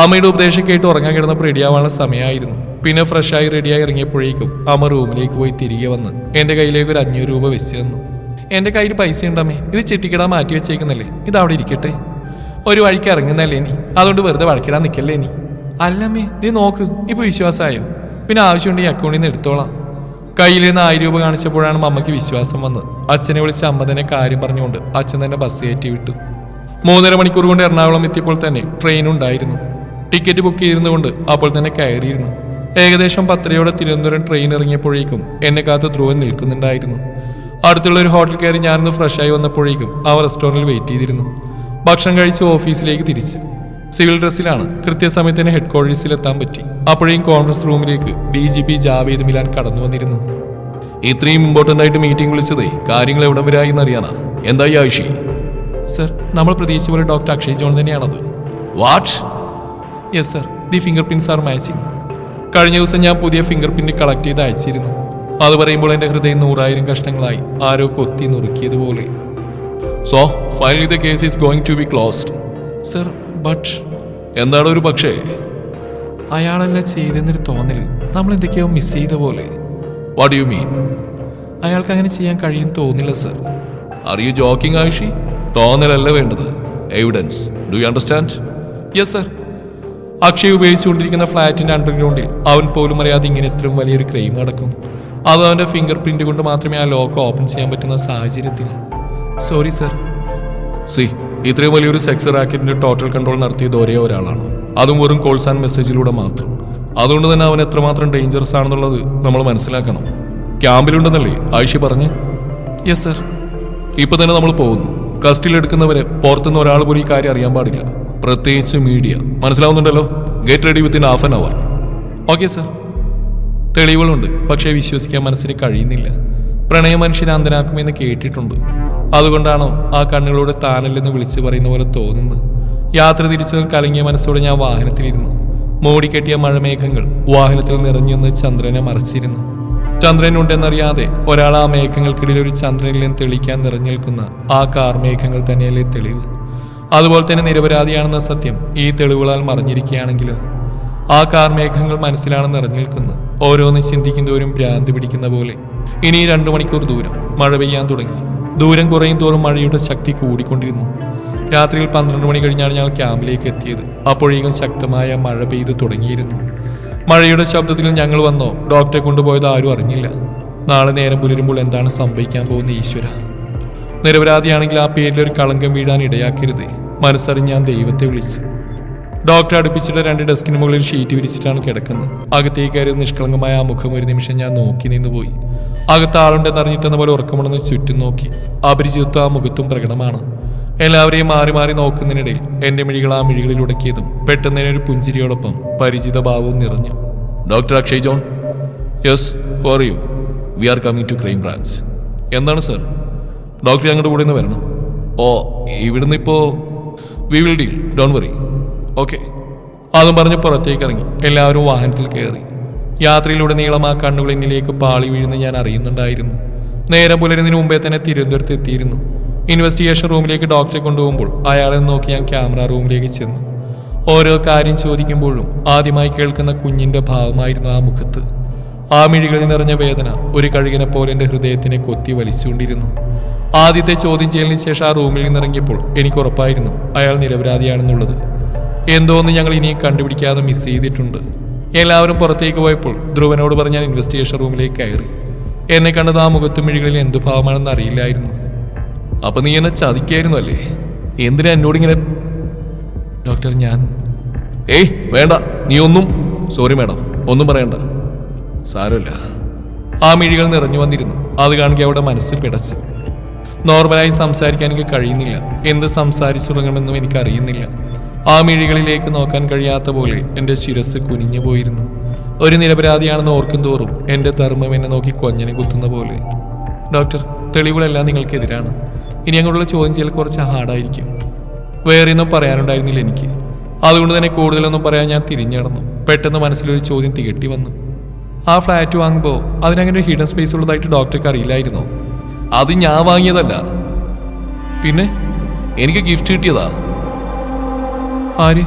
അമ്മയുടെ ഉപദേശം കേട്ട് ഉറങ്ങാൻ കിടന്നപ്പോൾ റെഡിയാവാനുള്ള സമയമായിരുന്നു. പിന്നെ ഫ്രഷായി റെഡിയായി ഇറങ്ങിയപ്പോഴേക്കും അമ്മ റൂമിലേക്ക് പോയി തിരികെ വന്ന് എന്റെ കയ്യിലേക്ക് ഒരു അഞ്ഞൂറ് രൂപ വെച്ച് തന്നു. എന്റെ കയ്യിൽ പൈസ ഉണ്ടമ്മേ ഇത് ചിട്ടിക്കിടാൻ മാറ്റി വെച്ചേക്കുന്നല്ലേ ഇത് അവിടെ ഇരിക്കട്ടെ. ഒരു വഴിക്ക് ഇറങ്ങുന്നല്ലേ നീ അതുകൊണ്ട് വെറുതെ വഴക്കിടാൻ നിൽക്കല്ലേ നീ അല്ലമ്മേ ഇത് നോക്ക് ഇപ്പൊ വിശ്വാസമായോ? പിന്നെ ആവശ്യമുണ്ടെങ്കിൽ അക്കൗണ്ടിൽ നിന്ന് എടുത്തോളാം. കയ്യിൽ നിന്ന് ആയിരം രൂപ കാണിച്ചപ്പോഴാണ് അമ്മയ്ക്ക് വിശ്വാസം വന്നത്. അച്ഛനെ വിളിച്ച് അമ്മ തന്നെ കാര്യം പറഞ്ഞുകൊണ്ട് അച്ഛൻ തന്നെ ബസ് കയറ്റി വിട്ടു. മൂന്നര മണിക്കൂർ കൊണ്ട് എറണാകുളം എത്തിയപ്പോൾ തന്നെ ട്രെയിൻ ഉണ്ടായിരുന്നു. ടിക്കറ്റ് ബുക്ക് ചെയ്തിരുന്നുകൊണ്ട് അപ്പോൾ തന്നെ കയറിയിരുന്നു. ഏകദേശം പത്തരയോടെ തിരുവനന്തപുരം ട്രെയിൻ ഇറങ്ങിയപ്പോഴേക്കും എന്നെ കാത്ത് ധ്രുവൻ നിൽക്കുന്നുണ്ടായിരുന്നു. അടുത്തുള്ള ഒരു ഹോട്ടൽ കയറി ഞാനൊന്ന് ഫ്രഷായി വന്നപ്പോഴേക്കും ആ റെസ്റ്റോറന്റിൽ വെയിറ്റ് ചെയ്തിരുന്നു. ഭക്ഷണം കഴിച്ച് ഓഫീസിലേക്ക് തിരിച്ചു. സിവിൽ ഡ്രസ്സിലാണ് കൃത്യസമയത്ത് തന്നെ ഹെഡ് ക്വാർട്ടേഴ്സിൽ എത്താൻ പറ്റി. അപ്പോഴേക്കും കോൺഫറൻസ് റൂമിലേക്ക് D G P Javed Milan കടന്നു വന്നിരുന്നു. ഇത്രയും ഇമ്പോർട്ടന്റ് ആയിട്ട് മീറ്റിംഗ് വിളിച്ചതേ കാര്യങ്ങൾ എവിടം വരായി എന്നറിയാനാ? എന്തായി ആയിഷി? സർ നമ്മൾ പ്രതീക്ഷിച്ച പോലെ ഡോക്ടർ അക്ഷയ് ജോൺ തന്നെയാണത്. What yes sir the fingerprints are matching കഴിഞ്ഞ ദിവസം ഞാൻ പുതിയ ഫിംഗർ പ്രിന്റ് കളക്ട് ചെയ്ത് അയച്ചിരുന്നു. അത് പറയുമ്പോൾ എന്റെ ഹൃദയം നൂറായിരം കഷ്ണങ്ങളായി. ആരോ കൊത്തി നുറുക്കിയതുപോലെ so finally the case is going to be closed sir but എന്താണ് ഒരു പക്ഷേ? അയാളല്ല ചെയ്തെന്നൊരു തോന്നൽ നമ്മൾ എന്തൊക്കെയോ മിസ് ചെയ്ത പോലെ. വാട്ട് യു മീൻ അയാൾക്ക് അങ്ങനെ ചെയ്യാൻ കഴിയും തോന്നില്ല സർ ആർ യു ജോക്കിംഗ് ആയിഷി തോന്നലല്ല വേണ്ടത്? Evidence do you understand yes sir Akshay ഉപയോഗിച്ചുകൊണ്ടിരിക്കുന്ന ഫ്ലാറ്റിന്റെ അണ്ടർഗ്രൗണ്ടിൽ അവൻ പോലും അറിയാതെ ഇങ്ങനെ ഇത്രയും വലിയൊരു ക്രൈം നടക്കും. അത് അവന്റെ ഫിംഗർ പ്രിന്റ് കൊണ്ട് മാത്രമേ ആ ലോക്ക് ഓപ്പൺ ചെയ്യാൻ പറ്റുന്ന സാഹചര്യത്തിൽ. സോറി സർ സി ഇത്രയും വലിയൊരു സെക്സ് റാക്കറ്റിന്റെ ടോട്ടൽ കൺട്രോൾ നടത്തിയത് ഒരേ ഒരാളാണ്. അതും വെറും കോൾസ് ആൻഡ് മെസ്സേജിലൂടെ മാത്രം. അതുകൊണ്ട് തന്നെ അവൻ എത്രമാത്രം ഡേഞ്ചറസ് ആണെന്നുള്ളത് നമ്മൾ മനസ്സിലാക്കണം. ക്യാമ്പിലുണ്ടെന്നല്ലേ ആയിഷ പറഞ്ഞ്? യെസ് സർ ഇപ്പൊ തന്നെ നമ്മൾ പോകുന്നു. കസ്റ്റഡിയിൽ എടുക്കുന്നവരെ പുറത്തുനിന്ന് ഒരാൾ പോലും ഈ കാര്യം അറിയാൻ പാടില്ല. പ്രത്യേകിച്ച് media മനസ്സിലാവുന്നുണ്ടല്ലോ? Get ready within half an hour okay sir തെളിവുകളുണ്ട് പക്ഷേ വിശ്വസിക്കാൻ മനസ്സിന് കഴിയുന്നില്ല. പ്രണയ മനുഷ്യനെ അന്ധനാക്കുമെന്ന് കേട്ടിട്ടുണ്ട്. അതുകൊണ്ടാണോ ആ കണ്ണുകളോട് താനല്ലെന്ന് വിളിച്ചു പറയുന്ന പോലെ തോന്നുന്നത്? യാത്ര തിരിച്ചതും കലങ്ങിയ മനസ്സോടെ ഞാൻ വാഹനത്തിലിരുന്നു. മൂടിക്കെട്ടിയ മഴമേഘങ്ങൾ വാഹനത്തിൽ നിറഞ്ഞെന്ന് ചന്ദ്രനെ മറച്ചിരുന്നു. ചന്ദ്രനുണ്ടെന്നറിയാതെ ഒരാൾ ആ മേഘങ്ങൾക്കിടയിൽ ഒരു ചന്ദ്രനിൽ നിന്ന് തെളിക്കാൻ നിറഞ്ഞേൽക്കുന്ന ആ കാർമേഘങ്ങൾ തന്നെയല്ലേ തെളിവ്. അതുപോലെ തന്നെ നിരപരാധിയാണെന്ന സത്യം ഈ തെളിവുകളാൽ മറിഞ്ഞിരിക്കുകയാണെങ്കിലും? ആ കാർമേഘങ്ങൾ മനസ്സിലാണ് നിറഞ്ഞേൽക്കുന്നത് ഓരോന്ന് ചിന്തിക്കുന്നതോരും ഭ്രാന്തി പിടിക്കുന്ന പോലെ. ഇനി രണ്ടു മണിക്കൂർ ദൂരം. മഴ പെയ്യാൻ തുടങ്ങി. ദൂരം കുറയും തോറും മഴയുടെ ശക്തി കൂടിക്കൊണ്ടിരുന്നു. രാത്രിയിൽ പന്ത്രണ്ട് മണി കഴിഞ്ഞാണ് ഞങ്ങൾ ക്യാമ്പിലേക്ക് എത്തിയത്. അപ്പോഴേക്കും ശക്തമായ മഴ പെയ്തു തുടങ്ങിയിരുന്നു. മഴയുടെ ശബ്ദത്തിൽ ഞങ്ങൾ വന്നോ. ഡോക്ടറെ കൊണ്ടുപോയത് ആരും അറിഞ്ഞില്ല. നാളെ നേരം പുലരുമ്പോൾ എന്താണ് സംഭവിക്കാൻ പോകുന്ന ഈശ്വര? നിരപരാധിയാണെങ്കിൽ ആ പേരിൽ ഒരു കളങ്കം വീഴാൻ ഇടയാക്കരുത്. മനസ്സറിഞ്ഞ് ഞാൻ ദൈവത്തെ വിളിച്ചു. ഡോക്ടർ അടുപ്പിച്ചിട്ട് രണ്ട് ഡെസ്കിന് മുകളിൽ ഷീറ്റ് വിരിച്ചിട്ടാണ് കിടക്കുന്നത്. അകത്തേക്ക് കയറിയ നിഷ്കളങ്കമായ ആ മുഖം ഒരു നിമിഷം ഞാൻ നോക്കി നിന്ന് പോയി. അകത്ത് ആളുണ്ടെന്ന് അറിഞ്ഞിട്ടെന്ന പോലെ ഉറക്കമുണ്ടെന്ന് ചുറ്റും നോക്കി. അപരിചിതത്വം ആ മുഖത്തും പ്രകടമാണ്. എല്ലാവരെയും മാറി മാറി നോക്കുന്നതിനിടയിൽ എന്റെ മിഴികൾ ആ മിഴികളിൽ ഉടക്കിയതും പെട്ടെന്ന് തന്നെ ഒരു പുഞ്ചിരിയോടൊപ്പം പരിചിത ഭാവവും നിറഞ്ഞു. Doctor Akshay John? Yes you we are coming to crime branch എന്താണ് സർ? ഡോക്ടർ ഞങ്ങളുടെ കൂടെ നിന്ന് വരണം. ഓ ഇവിടുന്ന് ഇപ്പോ we will deal don't worry okay അതും പറഞ്ഞ് പുറത്തേക്ക് ഇറങ്ങി എല്ലാവരും വാഹനത്തിൽ കയറി യാത്രയിലൂടെ നീളം ആ കണ്ണുകൾ എന്നിലേക്ക് പാളി വീഴുന്ന ഞാൻ അറിയുന്നുണ്ടായിരുന്നു. നേരം പുലരുന്നതിന് മുമ്പേ തന്നെ തിരുവനന്തപുരത്ത് എത്തിയിരുന്നു. ഇൻവെസ്റ്റിഗേഷൻ റൂമിലേക്ക് ഡോക്ടറെ കൊണ്ടുപോകുമ്പോൾ അയാളെ നോക്കി ഞാൻ ക്യാമറ റൂമിലേക്ക് ചെന്നു. ഓരോ കാര്യം ചോദിക്കുമ്പോഴും ആദ്യമായി കേൾക്കുന്ന കുഞ്ഞിന്റെ ഭാവമായിരുന്നു ആ മുഖത്ത്. ആ മിഴികളിൽ നിറഞ്ഞ വേദന ഒരു കഴുകിനെ പോലെ എന്റെ ഹൃദയത്തിനെ കൊത്തി വലിച്ചുകൊണ്ടിരുന്നു. ആദ്യത്തെ ചോദ്യം ചെയ്യലിന് ശേഷം ആ റൂമിൽ നിന്നിറങ്ങിയപ്പോൾ എനിക്ക് ഉറപ്പായിരുന്നു അയാൾ നിരപരാധിയാണെന്നുള്ളത്. എന്തോന്ന് ഞങ്ങൾ ഇനിയും കണ്ടുപിടിക്കാതെ മിസ് ചെയ്തിട്ടുണ്ട്. എല്ലാവരും പുറത്തേക്ക് പോയപ്പോൾ ധ്രുവനോട് പറഞ്ഞ് ഞാൻ ഇൻവെസ്റ്റിഗേഷൻ റൂമിലേക്ക് കയറി. എന്നെ കണ്ടത് ആ മുഖത്തും മിഴികളിൽ എന്തു ഭാവമാണെന്ന് അറിയില്ലായിരുന്നു. അപ്പൊ നീ എന്നെ ചതിക്കായിരുന്നു അല്ലേ എന്തിനാ എന്നോടിങ്ങനെ ഡോക്ടർ ഞാൻ ഏയ് വേണ്ട. നീ ഒന്നും സോറി മാഡം. ഒന്നും പറയണ്ട. സാരമില്ല. ആ മിഴികൾ നിറഞ്ഞു വന്നിരുന്നു. അത് കാണുക അവിടെ മനസ്സ് പിടച്ചു. നോർമലായി സംസാരിക്കാൻ എനിക്ക് കഴിയുന്നില്ല. എന്ത് സംസാരിച്ചു തുടങ്ങണമെന്നും എനിക്കറിയുന്നില്ല. ആ മിഴികളിലേക്ക് നോക്കാൻ കഴിയാത്ത പോലെ എന്റെ ശിരസ് കുനിഞ്ഞു പോയിരുന്നു. ഒരു നിരപരാധിയാണെന്ന് ഓർക്കും തോറും എന്റെ ധർമ്മം എന്നെ നോക്കി കൊഞ്ഞനെ കുത്തുന്ന പോലെ. ഡോക്ടർ തെളിവുകളെല്ലാം നിങ്ങൾക്കെതിരാണ്. ഇനി അങ്ങോട്ടുള്ള ചോദ്യം ചെയ്യൽ കുറച്ച് ഹാർഡായിരിക്കും വേറെ ഒന്നും പറയാനുണ്ടായിരുന്നില്ല എനിക്ക്. അതുകൊണ്ട് തന്നെ കൂടുതലൊന്നും പറയാൻ ഞാൻ തിരിഞ്ഞടന്നു. പെട്ടെന്ന് മനസ്സിലൊരു ചോദ്യം തികട്ടി വന്നു. ആ ഫ്ലാറ്റ് വാങ്ങുമ്പോൾ അതിനങ്ങനെ ഒരു ഹിഡൻ സ്പേസ് ഉള്ളതായിട്ട് ഡോക്ടർക്ക് അറിയില്ലായിരുന്നോ? അത് ഞാൻ വാങ്ങിയതല്ല. പിന്നെ? എനിക്ക് ഗിഫ്റ്റ് കിട്ടിയതാ. ആര്?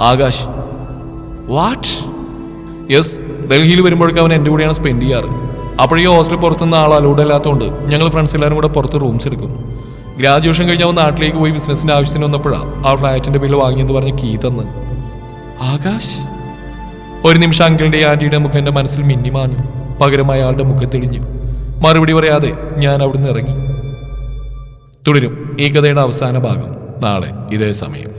ആകാശ്. വാട്ട് യെസ് ഡൽഹിയിൽ വരുമ്പോഴേക്കും അവൻ എന്റെ കൂടെയാണ് സ്പെൻഡ് ചെയ്യാറ്. അപ്പോഴേ ഹോസ്റ്റലിൽ പുറത്തുനിന്ന് ആൾ അലൗഡ് അല്ലാത്തതുകൊണ്ട് ഞങ്ങൾ ഫ്രണ്ട്സ് എല്ലാവരും കൂടെ പുറത്ത് റൂംസ് എടുക്കും. ഗ്രാജുവേഷൻ കഴിഞ്ഞ് അവൻ നാട്ടിലേക്ക് പോയി ബിസിനസ്സിന്റെ ആവശ്യത്തിന് വന്നപ്പോഴാണ് ആ ഫ്ലാറ്റിന്റെ ബില്ല് വാങ്ങിയെന്ന് പറഞ്ഞ് കീ തന്ന്. ആകാശ്? ഒരു നിമിഷം അങ്കിളിന്റെ ആന്റിയുടെ മുഖം എന്റെ മനസ്സിൽ മിന്നിമാഞ്ഞു പകരം അയാളുടെ മുഖം തെളിഞ്ഞു. മറുപടി പറയാതെ ഞാൻ അവിടുന്ന് ഇറങ്ങി. തുടരും. ഈ കഥയുടെ അവസാന ഭാഗം നാളെ ഇതേ സമയം.